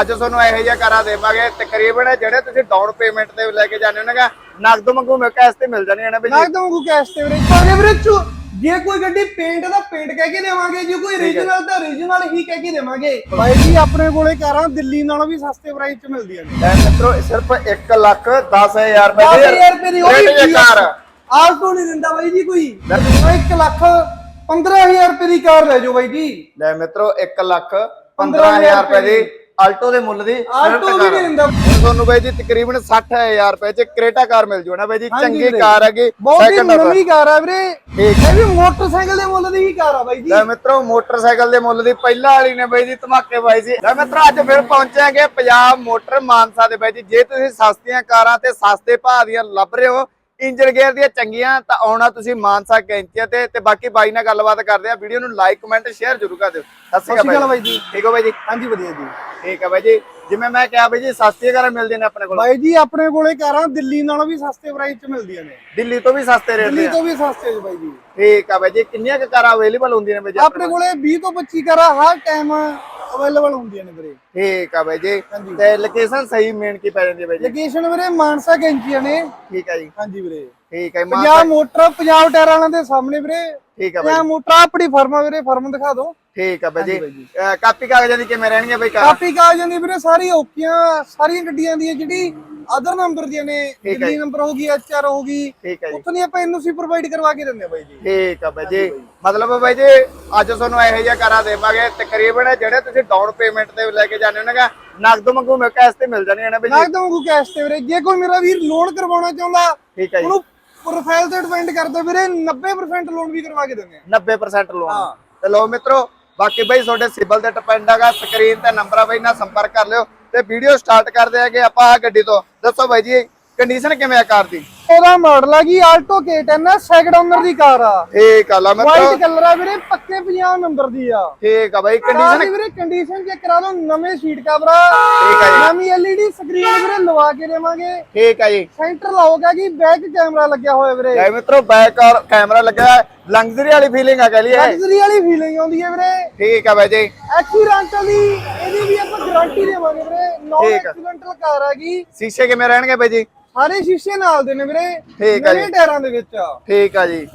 ਅੱਜ ਤੁਹਾਨੂੰ ਇਹੋ ਜਿਹਾ ਕਰਾ ਦੇਵਾਂਗੇ। ਤਕਰੀਬਨ ਜਿਹੜੇ ਤੁਸੀਂ ਡਾਊਨ ਪੇਮੈਂਟ ਤੇ ਲੈ ਕੇ ਜਾਂਦੇ ਹੋਣਗੇ ਨਗਦ ਮੰਗੂ ਮੈਂ ਕੈਸ਼ ਤੇ ਮਿਲ ਜਾਣੀਆਂ ਨੇ ਬਈ ਜੀ। ਨਾ ਦਵਾਂਗੂ ਕੈਸ਼ ਤੇ ਵੀਰੇ ਪਾਗੇ ਵੀਰੇ ਚੁ ਜੇ ਕੋਈ ਗੱਡੀ ਪੇਂਟ ਦਾ ਪੇਂਟ ਕਹਿ ਕੇ ਦੇਵਾਂਗੇ ਜੇ ਕੋਈ ਰੀਜਨਲ ਤਾਂ ਰੀਜਨਲ ਹੀ ਕਹਿ ਕੇ ਦੇਵਾਂਗੇ। ਬਾਈ ਜੀ ਆਪਣੇ ਕੋਲੇ ਕਾਰਾਂ ਦਿੱਲੀ ਨਾਲੋਂ ਵੀ ਸਸਤੇ ਪ੍ਰਾਈਸ 'ਚ ਮਿਲਦੀਆਂ ਨੇ। ਲੈ ਮਿੱਤਰੋ ਸਿਰਫ 1 ਲੱਖ 10000 ਰੁਪਏ ਦੀ 10000 ਰੁਪਏ ਦੀ ਉਹ ਵੀ ਕਾਰ। ਆਲਟੋ ਨਹੀਂ ਦਿੰਦਾ ਬਾਈ ਜੀ ਕੋਈ। 1 ਲੱਖ 15000 ਰੁਪਏ ਦੀ ਕਾਰ ਲੈ ਜਾਓ ਬਾਈ ਜੀ। ਲੈ ਮਿੱਤਰੋ 1 ਲੱਖ 15000 ਰੁਪਏ ਦੀ। ਆਲਟੋ ਦੇ ਮੁੱਲ ਦੀ ਆਲਟੋ ਵੀ ਨਹੀਂ ਦਿੰਦਾ। ਤੁਹਾਨੂੰ ਬਾਈ ਜੀ ਤਕਰੀਬਨ 60000 ਰੁਪਏ ਚ ਕਰੇਟਾ ਕਾਰ ਮਿਲ ਜੂ ਨਾ ਬਾਈ ਜੀ? ਚੰਗੀ। ਕਾਰ ਹੈਗੀ ਬਹੁਤ ਹੀ। ਨਵੀਂ ਕਾਰ ਆ ਵੀਰੇ। ਇਹ ਵੀ ਮੋਟਰਸਾਈਕਲ ਦੇ ਮੁੱਲ ਦੀ ਹੀ ਕਾਰ ਆ ਬਾਈ ਜੀ। ਲੈ ਮਿੱਤਰੋ ਮੋਟਰਸਾਈਕਲ ਦੇ ਮੁੱਲ ਦੀ ਪਹਿਲਾਂ ਵਾਲੀ ਨੇ ਬਾਈ ਜੀ ਧਮਾਕੇ ਬਾਈ ਜੀ ਲੈ ਮਿੱਤਰੋ ਅੱਜ ਫਿਰ ਪਹੁੰਚਾਂਗੇ ਪੰਜਾਬ ਮੋਟਰ ਮਾਨਸਾ ਦੇ ਬਾਈ ਜੀ। ਜੇ ਤੁਸੀਂ ਸਸਤੀਆਂ ਕਾਰਾਂ ਤੇ ਸਸਤੇ ਭਾਅ ਦੀਆਂ ਲੱਭ ਰਹੇ ਹੋ ਇੰਜਨ ਗੇਅਰ ਦੀਆਂ ਚੰਗੀਆਂ ਤਾਂ ਆਉਣਾ ਤੁਸੀਂ ਮਾਨਸਾ ਕੈਂਚੀਆਂ ਤੇ ਤੇ ਬਾਕੀ ਬਾਈ ਨਾਲ ਗੱਲਬਾਤ ਕਰਦੇ ਆ ਵੀਡੀਓ ਨੂੰ ਲਾਈਕ ਕਮੈਂਟ ਸ਼ੇਅਰ ਜ਼ਰੂਰ ਕਰ ਦਿਓ। ਸਤਿ ਸ਼੍ਰੀ ਅਕਾਲ ਅਕਾਲ ਬਾਈ ਜੀ। ਠੀਕ ਹੋ ਬਾਈ ਜੀ? ਹਾਂਜੀ ਵਧੀਆ ਜੀ। ਠੀਕ ਹੈ ਬਾਈ ਜੀ। ਜਿਵੇਂ ਮੈਂ ਕਿਹਾ ਬਾਈ ਜੀ ਸਸਤੀਆਂ ਕਾਰਾਂ ਮਿਲਦੀਆਂ ਨੇ ਆਪਣੇ ਕੋਲ। ਬਾਈ ਜੀ ਆਪਣੇ ਕੋਲੇ ਕਾਰਾਂ ਦਿੱਲੀ ਨਾਲੋਂ ਵੀ ਸਸਤੇ ਪ੍ਰਾਈਸ 'ਚ ਮਿਲਦੀਆਂ ਨੇ। ਦਿੱਲੀ ਤੋਂ ਵੀ ਸਸਤੇ ਰੇਟ ਦਿੱਲੀ ਤੇ ਵੀ ਸਸਤੇ 'ਚ ਬਾਈ ਜੀ। ਠੀਕ ਆ ਬਾਈ ਜੀ ਕਿੰਨੀਆਂ ਕਾਰਾਂ ਅਵੇਲੇਬਲ ਹੁੰਦੀਆਂ ਨੇ ਬਾਈ ਜੀ ਆਪਣੇ ਕੋਲੇ? 20 ਤੋਂ 25 ਕਾਰਾਂ ਹਰ ਟਾਈਮ ਅਵੇਲੇਬਲ ਹੁੰਦੀਆਂ ਨੇ ਵੀਰੇ। ਠੀਕ ਆ ਬਾਈ ਜੀ। ਤੇ ਲੋਕੇਸ਼ਨ ਸਹੀ ਮੇਨ ਕੀ ਪੈ ਜਾਂਦੀ ਹੈ ਬਾਈ ਜੀ? ਲੋਕੇਸ਼ਨ ਵੀਰੇ ਮਾਨਸਾ ਕੈਂਚੀਆਂ ਨੇ। ਠੀਕ ਆ ਜੀ। ਹਾਂਜੀ ਵੀਰੇ। ਠੀਕ ਮਾਂ ਪੰਜਾਬ ਮੋਟਰ ਪੰਜਾਬ ਟਾਇਰਾਂ ਵਾਲਿਆਂ ਦੇ ਸਾਹਮਣੇ ਵੀਰੇ। ਠੀਕ ਆ ਬਾਈ। ਪੰਜਾਬ ਮੋਟਰ ਆਪਣੀ ਫਰਮ ਵੀਰੇ ਫਰਮ ਦਿਖਾ ਦਿਓ। ਠੀਕ ਆ ਬਾਈ ਜੀ। ਕਾਪੀ ਕਾਗਜ਼ਾਂ ਦੀ ਕਿਵੇਂ ਰਹਿਣਗੀਆਂ ਬਾਈ ਕਾਪੀ ਕਾਗਜ਼ਾਂ ਦੀ ਵੀਰੇ ਸਾਰੀ ਓਕੀਆਂ ਸਾਰੀਆਂ ਗੱਡੀਆਂ ਦੀਆਂ ਜਿਹੜੀ ਅਦਰ ਨੰਬਰ ਦੀਆਂ ਨੇ ਦਿੱਲੀ ਨੰਬਰ ਹੋਗੀ ਐਚਆਰ ਹੋਗੀ ਦੀ ਆਪਾਂ ਐਨਓਸੀ ਪ੍ਰੋਵਾਈਡ ਕਰਵਾ ਕੇ ਦਿੰਦੇ ਆ ਬਾਈ ਜੀ। ਠੀਕ ਆ ਬਾਈ ਜੀ। ਮਤਲਬ ਬਾਈ ਜੀ ਅੱਜ ਤੁਹਾਨੂੰ ਇਹੋ ਜਿਹਾ ਕਰਾ ਦੇਵਾਂਗੇ ਤਕਰੀਬਨ ਜਿਹੜੇ ਤੁਸੀਂ ਡਾਊਨ ਪੇਮੈਂਟ ਤੇ ਲੈ ਕੇ ਜਾਂਦੇ ਹੋਣਗੇ ਨਗਦ ਮੰਗੂ ਮੈਂ ਕੈਸ਼ ਤੇ ਮਿਲ ਜਾਣੀਆਂ ਨੇ ਬਾਈ ਜੀ। ਦਵਾਂਗੂ ਕੈਸ਼ ਤੇ ਵੀਰੇ ਜੇ ਕੋਈ ਮੇਰਾ ਵੀਰ ਲੋਨ ਕਰਵਾਉਣਾ ਚਾਹੁੰਦਾ ਠੀਕ ਹੈ ਜੀ। ਉਹਨੂੰ ਪ੍ਰੋਫਾਈਲ ਤੇ ਡਿਪੈਂਡ ਕਰਦਾ ਵੀਰੇ 90% ਲੋਨ ਵੀ ਕਰਵਾ ਕੇ ਦਿੰਦੇ ਆ। 90% ਲੋਨ। ਤੇ ਲੋ ਮਿੱਤਰੋ ਬਾਕੀ ਬਾਈ ਤੁਹਾਡੇ ਸਿਬਲ ਤੇ ਡਿਪੈਂਡ ਹੈਗਾ ਸਕਰੀਨ ਤੇ ਨੰਬਰ ਆ ਬਾਈ ਨਾਲ ਸੰਪਰਕ ਕਰ ਲਿਓ। ਤੇ ਵੀਡੀਓ ਸਟਾਰਟ ਕਰਦੇ ਆਗੇ ਆਪਾਂ ਆ ਗੱਡੀ ਤੋਂ। ਦੱਸੋ ਬਾਈ ਜੀ ਕੰਡੀਸ਼ਨ ਕਿਵੇਂ ਆ ਕਾਰ ਦੀ? ਉਹਦਾ ਮਾਡਲ ਆ ਜੀ ਆਲਟੋ K10 ਆ ਸੈਕੰਡ ਓਨਰ ਦੀ ਕਾਰ ਆ। ਠੀਕ ਆ ਲਾ ਮਿੱਤਰੋ ਵਾਈਟ ਕਲਰ ਆ ਵੀਰੇ ਪੱਕੇ 50 ਨੰਬਰ ਦੀ ਆ। ਠੀਕ ਆ ਬਾਈ ਕਾਰ ਕੰਡੀਸ਼ਨ ਵੀਰੇ ਕੰਡੀਸ਼ਨ ਚੈੱਕ ਕਰਾ ਲਓ ਨਵੇਂ ਸੀਟ ਕਵਰ ਠੀਕ ਆ ਜੀ। ਨਵੀਂ LED ਸਕਰੀਨ ਵੀਰੇ ਲਵਾ ਕੇ ਦੇਵਾਂਗੇ। ਠੀਕ ਆ ਜੀ। ਸੈਂਟਰ ਲਾਓਗਾ ਜੀ ਬੈਕ ਕੈਮਰਾ ਲੱਗਿਆ ਹੋਇਆ ਵੀਰੇ। ਲੈ ਮਿੱਤਰੋ ਬੈਕ ਔਰ ਕੈਮਰਾ ਲੱਗਾ ਲੰਗਜ਼ਰੀ ਵਾਲੀ ਫੀਲਿੰਗ ਆ ਕਹ ਲਈਏ। ਲਗਜ਼ਰੀ ਵਾਲੀ ਫੀਲਿੰਗ ਆਉਂਦੀ ਹੈ ਵੀਰੇ। ਠੀਕ ਆ ਬਾਈ ਜੀ। ਐਕਸੀਡੈਂਟਲ ਦੀ ਇਹਦੀ ਵੀ ਆਪਾਂ ਗਾਰੰਟੀ ਦੇਵਾਂਗੇ ਵੀਰੇ। ਨੋ ਠੀਕ ਆ। ਐਕਸੀਡੈਂਟਲ ਕਾਰ ਹੈਗੀ ਸ਼ੀਸ਼ੇ ਕਿਵੇਂ ਰਹਿਣਗੇ ਬਾਈ ਜੀ? ਸਾਰੇ ਸ਼ੀਸ਼ੇ ਨਾਲ ਦੇ ਨੇ ਵੀਰੇ। ਠੀਕ ਆ ਜੀ। ਨਵੇਂ ਟਾਇਰਾਂ ਦੇ ਵਿੱਚ ਆ। ਠੀਕ ਆ ਜੀ।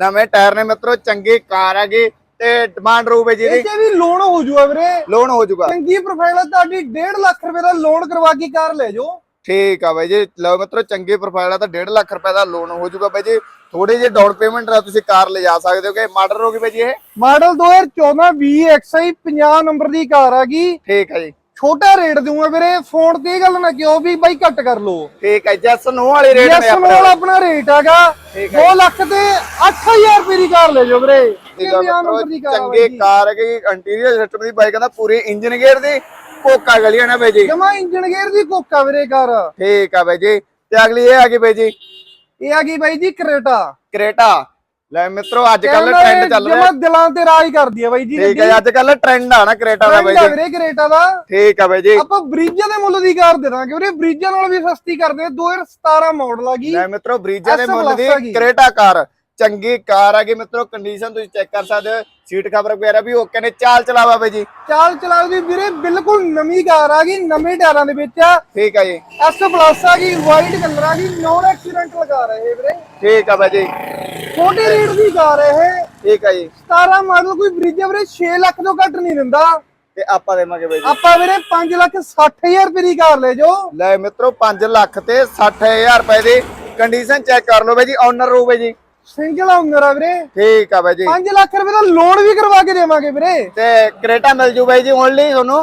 ਨਵੇਂ ਟਾਇਰ ਨੇ ਮਿੱਤਰੋ ਚੰਗੀ ਕਾਰ ਹੈਗੀ ਤੇ ਡਿਮਾਂਡ ਰੂ ਬਾਈ ਜੀ ਇਹ ਦੀ ਤੇ ਵੀ ਲੋਨ ਹੋ ਜੂਗਾ ਵੀਰੇ। ਲੋਨ ਹੋ ਜਾਊਗਾ ਚੰਗੀ ਪ੍ਰੋਫਾਈਲ ਆ ਤੁਹਾਡੀ 1.5 ਲੱਖ ਰੁਪਏ ਦਾ ਲੋਨ ਕਰਵਾ ਕੇ ਕਾਰ ਲੈ ਜਾਓ। ਠੀਕ ਆ ਬਾਈ ਜੀ। ਲਓ ਮਿੱਤਰੋ ਚੰਗੀ ਪ੍ਰੋਫਾਈਲ ਆ ਤਾਂ 1.5 ਲੱਖ ਰੁਪਏ ਦਾ ਲੋਨ ਹੋ ਜਾਊਗਾ ਬਾਈ ਜੀ। ਥੋੜੀ ਜਿਹੀ ਡਾਊਨ ਪੇਮੈਂਟ ਨਾਲ ਤੁਸੀਂ ਕਾਰ ਲਿਜਾ ਸਕਦੇ ਹੋਗੇ ਮਾਡਲ ਹੋਗੀ ਬਾਈ ਜੀ ਇਹ? ਮਾਡਲ 2014 VXI 50 ਨੰਬਰ ਦੀ ਕਾਰ ਹੈਗੀ ਠੀਕ ਆ ਜੀ। ਛੋਟਾ ਰੇਟ ਦੂੰਗਾ ਵੀਰੇ ਫੋਨ ਤੇ ਇਹ ਗੱਲ ਨਾ ਕਿਉਂ ਵੀ ਬਾਈ ਘੱਟ ਕਰ ਲੋ ਠੀਕ ਹੈ ਜੈਸ ਨੋ ਵਾਲੇ ਰੇਟ ਨੇ ਯੈਸ ਨਾਲ ਆਪਣਾ ਰੇਟ ਹੈਗਾ ਠੀਕ 2 ਲੱਖ ਤੇ 8000 ਰੁਪਏ ਦੀ ਕਾਰ ਲੈ ਜਾਓ ਵੀਰੇ। ਠੀਕ ਆ 50 ਨੰਬਰ ਮਿੱਤਰੋ, ਦੀ ਕਾਰ ਆ ਚੰਗੇ ਕਾਰ ਹੈਗੀ ਇੰਟੀਰੀਅਰ ਸਿਸਟਮ ਦੀ ਬਾਈਕ ਦਾ ਪੂਰੀ ਇੰਜਨ ਗੇਅਰ ਦੀ ਕੋਕਾ ਗਲੀਆਂ ਨੇ ਬਾਈ ਜੀ। ਜਮਾ ਇੰਜਨ ਗੇਅਰ ਦੀ ਕੋਕਾ ਵੀਰੇ ਕਾਰ। ਠੀਕ ਆ ਬਾਈ ਜੀ ਤੇ ਅਗਲੀ ਇਹ ਆ ਗਈ ਬਾਈ ਜੀ। ਇਹ ਆ ਗਈ ਬਾਈ ਜੀ ਕਰੇਟਾ। ਕਰੇਟਾ। ਲੈ ਮਿੱਤਰੋ ਅੱਜ ਕੱਲ ਟ੍ਰੈਂਡ ਚੱਲ ਰਿਹਾ। ਜਮਾ ਦਿਲਾਂ ਤੇ ਰਾਜ ਕਰਦੀ ਆ ਬਾਈ ਜੀ ਠੀਕ ਹੈ ਅੱਜ ਕੱਲ ਟ੍ਰੈਂਡ ਆ ਨਾ ਕਰੇਟਾ ਦਾ ਬਾਈ ਜੀ। ਵੀਰੇ ਕਰੇਟਾ ਦਾ। ਠੀਕ ਆ ਬਾਈ ਜੀ। ਆਪਾਂ ਬ੍ਰਿਜਾਂ ਦੇ ਮੁੱਲ ਦੀ ਕਾਰ ਦੇ ਦਾਂਗੇ ਵੀਰੇ ਬ੍ਰਿਜਾਂ ਨਾਲ ਵੀ ਸਸਤੀ ਕਰਦੇ ਆ 2017 ਮਾਡਲ ਆ ਗਈ ਲੈ ਮਿੱਤਰੋ ਬਰੀਜਾ ਦੇ ਮੁੱਲ ਦੀ। Creta car. ਚੰਗੀ ਕਾਰ ਹੈਗੀ ਮਿੱਤਰੋ ਕੰਡੀਸ਼ਨ ਤੁਸੀਂ ਚੈੱਕ ਕਰ ਸਕਦੇ ਹੋ ਸੀਟ ਕਵਰ ਵਗੈਰਾ ਵੀ ਓਕੇ ਨੇ ਚਾਲ ਚਲਾਵਾ ਬਾਈ ਜੀ। ਚਾਲ ਚਲਾਓ ਦੀ ਵੀਰੇ ਬਿਲਕੁਲ ਨਵੀਂ ਕਾਰ ਆ ਗਈ ਨਵੇਂ ਟਾਇਰਾਂ ਦੇ ਵਿੱਚ ਆ। ਠੀਕ ਆ ਜੀ। ਐਸ ਪਲੱਸ ਆ ਗਈ ਵਾਈਟ ਕਲਰ ਆ ਗਈ ਨੋਨ ਐਕਸੀਡੈਂਟ ਲਗਾ ਰਹੇ ਵੀਰੇ। ਠੀਕ ਆ ਬਾਈ ਜੀ ਛੋਟੀ ਰੇਟ ਦੀ ਕਾਰ ਹੈ ਇਹ। ਠੀਕ ਆ ਜੀ। 17 ਮਾਡਲ ਕੋਈ ਬ੍ਰਿਜ ਵੀਰੇ 6 ਲੱਖ ਤੋਂ ਘੱਟ ਨਹੀਂ ਦਿੰਦਾ। ਤੇ ਆਪਾਂ ਦੇਵਾਂਗੇ ਬਾਈ ਜੀ। ਆਪਾਂ ਵੀਰੇ 5 ਲੱਖ 60000 ਰੁਪਏ ਦੀ ਕਾਰ ਲੈ ਜਾਓ। ਲੈ ਮਿੱਤਰੋ 5 ਲੱਖ ਤੇ 60000 ਰੁਪਏ ਦੀ ਕੰਡੀਸ਼ਨ ਚੈੱਕ ਕਰ ਲਓ ਬਾਈ ਜੀ ਓਨਰ ਰੂ ਬਾਈ ਜੀ। ਸਿੰਗਲ ਓਨਰ ਆ ਵੀਰੇ। ਠੀਕ ਆ ਬਾਈ ਜੀ। 5 ਲੱਖ ਰੁਪਏ ਦਾ ਲੋਨ ਵੀ ਕਰਵਾ ਕੇ ਦੇਵਾਂਗੇ ਵੀਰੇ। ਤੇ ਕਰੇਟਾ ਮਿਲ ਜੂ ਬਾਈ ਜੀ ਓਨਲੀ ਤੁਹਾਨੂੰ?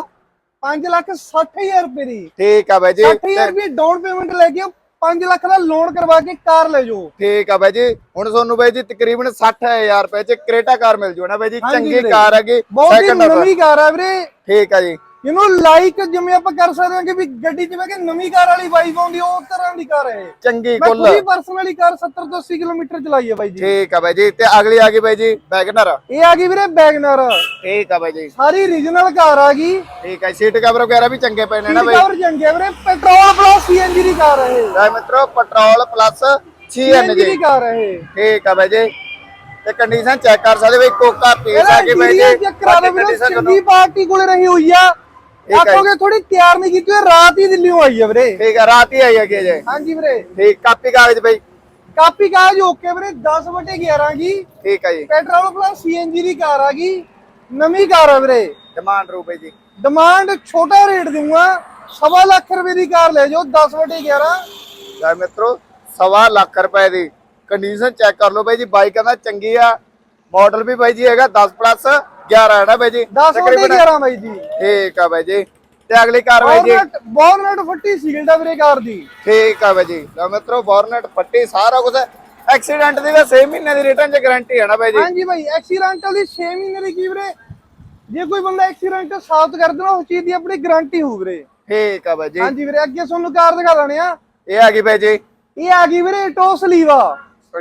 5 ਲੱਖ 60000 ਰੁਪਏ ਦੀ। ਠੀਕ ਆ ਬਾਈ ਜੀ। 60000 ਰੁਪਏ ਡਾਊਨ ਪੇਮੈਂਟ ਲੈ ਕੇ 5 ਲੱਖ ਦਾ ਲੋਨ ਕਰਵਾ ਕੇ ਕਾਰ ਲੈ ਜਾਓ। ਠੀਕ ਆ ਬਾਈ ਜੀ। ਹੁਣ ਤੁਹਾਨੂੰ ਬਾਈ ਜੀ ਤਕਰੀਬਨ 60000 ਰੁਪਏ ਚ ਕਰੇਟਾ ਕਾਰ ਮਿਲ ਜੂ ਨਾ ਬਾਈ ਜੀ। ਚੰਗੀ। ਕਾਰ ਹੈਗੀ। ਬਹੁਤ ਹੀ। ਨਵੀਂ ਕਾਰ ਆ ਵੀਰੇ। ਠੀਕ ਆ ਜੀ। ਇਹਨੂੰ ਲਾਈਕ ਜਿਵੇਂ ਆਪਾਂ ਕਰ ਸਕਦੇ ਹਾਂ ਕਿ ਵੀ ਗੱਡੀ ਬਹਿ ਕੇ ਨਵੀਂ ਕਾਰ ਵਾਲੀ ਵਾਈਬ ਆਉਂਦੀ ਉਹ ਤਰ੍ਹਾਂ ਦੀ ਕਾਰ ਹੈ। ਚੰਗੀ ਮੈਂ ਕੁੱਲ। ਪੂਰੀ ਪਰਸਨਲੀ ਕਾਰ 70 ਤੋਂ 80 ਕਿਲੋਮੀਟਰ ਚਲਾਈ ਹੈ ਬਾਈ ਜੀ। ਠੀਕ ਆ ਬਾਈ ਜੀ ਤੇ ਅਗਲੀ ਆ ਗਈ ਬਾਈ ਜੀ ਵੈਗਨਰ ਇਹ ਆ ਗਈ ਵੀਰੇ ਬੈਗਨਰ ਠੀਕ ਆ ਬਾਈ ਜੀ। ਸਾਰੀ ਰੀਜਨਲ ਕਾਰ ਆ ਗਈ। ਠੀਕ ਆ ਸੀਟ ਕਵਰ ਵਗੈਰਾ ਵੀ ਚੰਗੇ ਪਏ ਨੇ ਨਾ ਬਾਈ? ਕਵਰ ਜੰਗੇ ਵੀਰੇ ਪੈਟਰੋਲ ਪਲੱਸ ਸੀਐਨਜੀ ਦੀ ਕਾਰ ਹੈ ਇਹ। ਲੈ ਮਿੱਤਰੋ ਪੈਟਰੋਲ ਪਲੱਸ 6 ਸੀਐਨਜੀ ਦੀ ਕਾਰ ਹੈ ਠੀਕ ਆ ਬਾਈ ਜੀ। ਤੇ ਕੰਡੀਸ਼ਨ ਚੈੱਕ ਕਰ ਸਕਦੇ ਬਈ ਕੋਕਾ ਪੀਸ ਆ ਗਈ ਬਾਈ ਜੀ। condition ਚੰਗੀ ਪਾਰਟੀ ਕੋਲੇ ਰਹੀ ਹੋਈ ਆ। ਹੈ ਆਖੋਗੇ ਥੋੜੀ ਤਿਆਰ ਨਹੀਂ ਕੀਤੀ ਹੋਈ, ਰਾਤ ਹੀ ਦਿੱਲੀੋਂ ਆਈ ਹੈ ਵੀਰੇ। ਠੀਕ ਹੈ ਰਾਤ ਹੀ ਆਈ ਹੈਗੀ ਜੇ ਹਾਂਜੀ ਵੀਰੇ। ਠੀਕ ਕਾਪੀ ਕਾਗਜ਼ ਬਈ। ਕਾਪੀ ਕਾਜ ਓਕੇ ਵੀਰੇ 10 ਵਟੇ 11 ਗੀ ਠੀਕ ਹੈ ਜੀ। ਪੈਟਰੋਲ ਪਲੱਸ ਸੀਐਨਜੀ ਦੀ ਕਾਰ ਆ ਗਈ ਨਵੀਂ ਕਾਰ ਆ ਵੀਰੇ। ਡਿਮਾਂਡ ਰੂ ਬਈ ਜੀ। ਡਿਮਾਂਡ ਛੋਟਾ ਰੇਟ ਦਊਂਗਾ ਸਵਾ ਲੱਖ ਰੁਪਏ ਦੀ ਕਾਰ ਲੈ ਜਾਓ 10 ਵਟੇ 11 ਲੈ ਮਿੱਤਰੋ ਸਵਾ ਲੱਖ ਰੁਪਏ ਦੀ। ਕੰਡੀਸ਼ਨ ਚੈੱਕ ਕਰ ਲਓ ਬਾਈ ਜੀ ਬਾਈਕ ਕਹਿੰਦਾ ਚੰਗੀ ਆ। ਮਾਡਲ ਵੀ ਬਾਈ ਜੀ ਹੈਗਾ 10 ਪਲੱਸ 11 ਹੈ ਨਾ ਬਾਈ ਜੀ? 10 ਵਟੇ 11 ਬਾਈ ਜੀ। ਠੀਕ ਆ ਬਾਈ ਜੀ। ਤੇ ਅਗਲੀ ਕਾਰ ਬਾਈ ਜੀ? ਬੋਨਟ ਫੱਟੀ ਸੀਲਡ ਆ ਵੀਰੇ ਕਾਰ ਦੀ। ਠੀਕ ਆ ਬਾਈ ਜੀ। ਲੈ ਮਿੱਤਰੋ ਬੋਰਨਟ ਪੱਟੀ ਸਾਰਾ ਕੁਝ ਐਕਸੀਡੈਂਟ ਦੀ ਤਾਂ 6 ਮਹੀਨੇ ਦੀ ਰਿਟਰਨ ਚ ਗਾਰੰਟੀ ਹੈ ਨਾ ਬਾਈ ਜੀ? ਹਾਂਜੀ ਭਾਈ ਐਕਸੀਡੈਂਟਲ ਦੀ 6 ਮਹੀਨੇ ਦੀ ਕੀ ਵੀਰੇ? ਜੇ ਕੋਈ ਬੰਦਾ ਐਕਸੀਡੈਂਟ ਸਾਬਤ ਕਰ ਦੇਣਾ ਉਸ ਚੀਜ਼ ਦੀ ਆਪਣੀ ਗਾਰੰਟੀ ਹੋਊ ਵੀਰੇ। ਠੀਕ ਆ ਬਾਈ ਜੀ। ਹਾਂਜੀ ਵੀਰੇ ਅੱਗੇ ਤੁਹਾਨੂੰ ਕਾਰ ਦਿਖਾ ਦਣੇ ਆ ਇਹ ਆ ਗਈ ਬਾਈ ਜੀ। ਇਹ ਆ ਗਈ ਵੀਰੇ ਟੋਸ ਲੀਵਾ।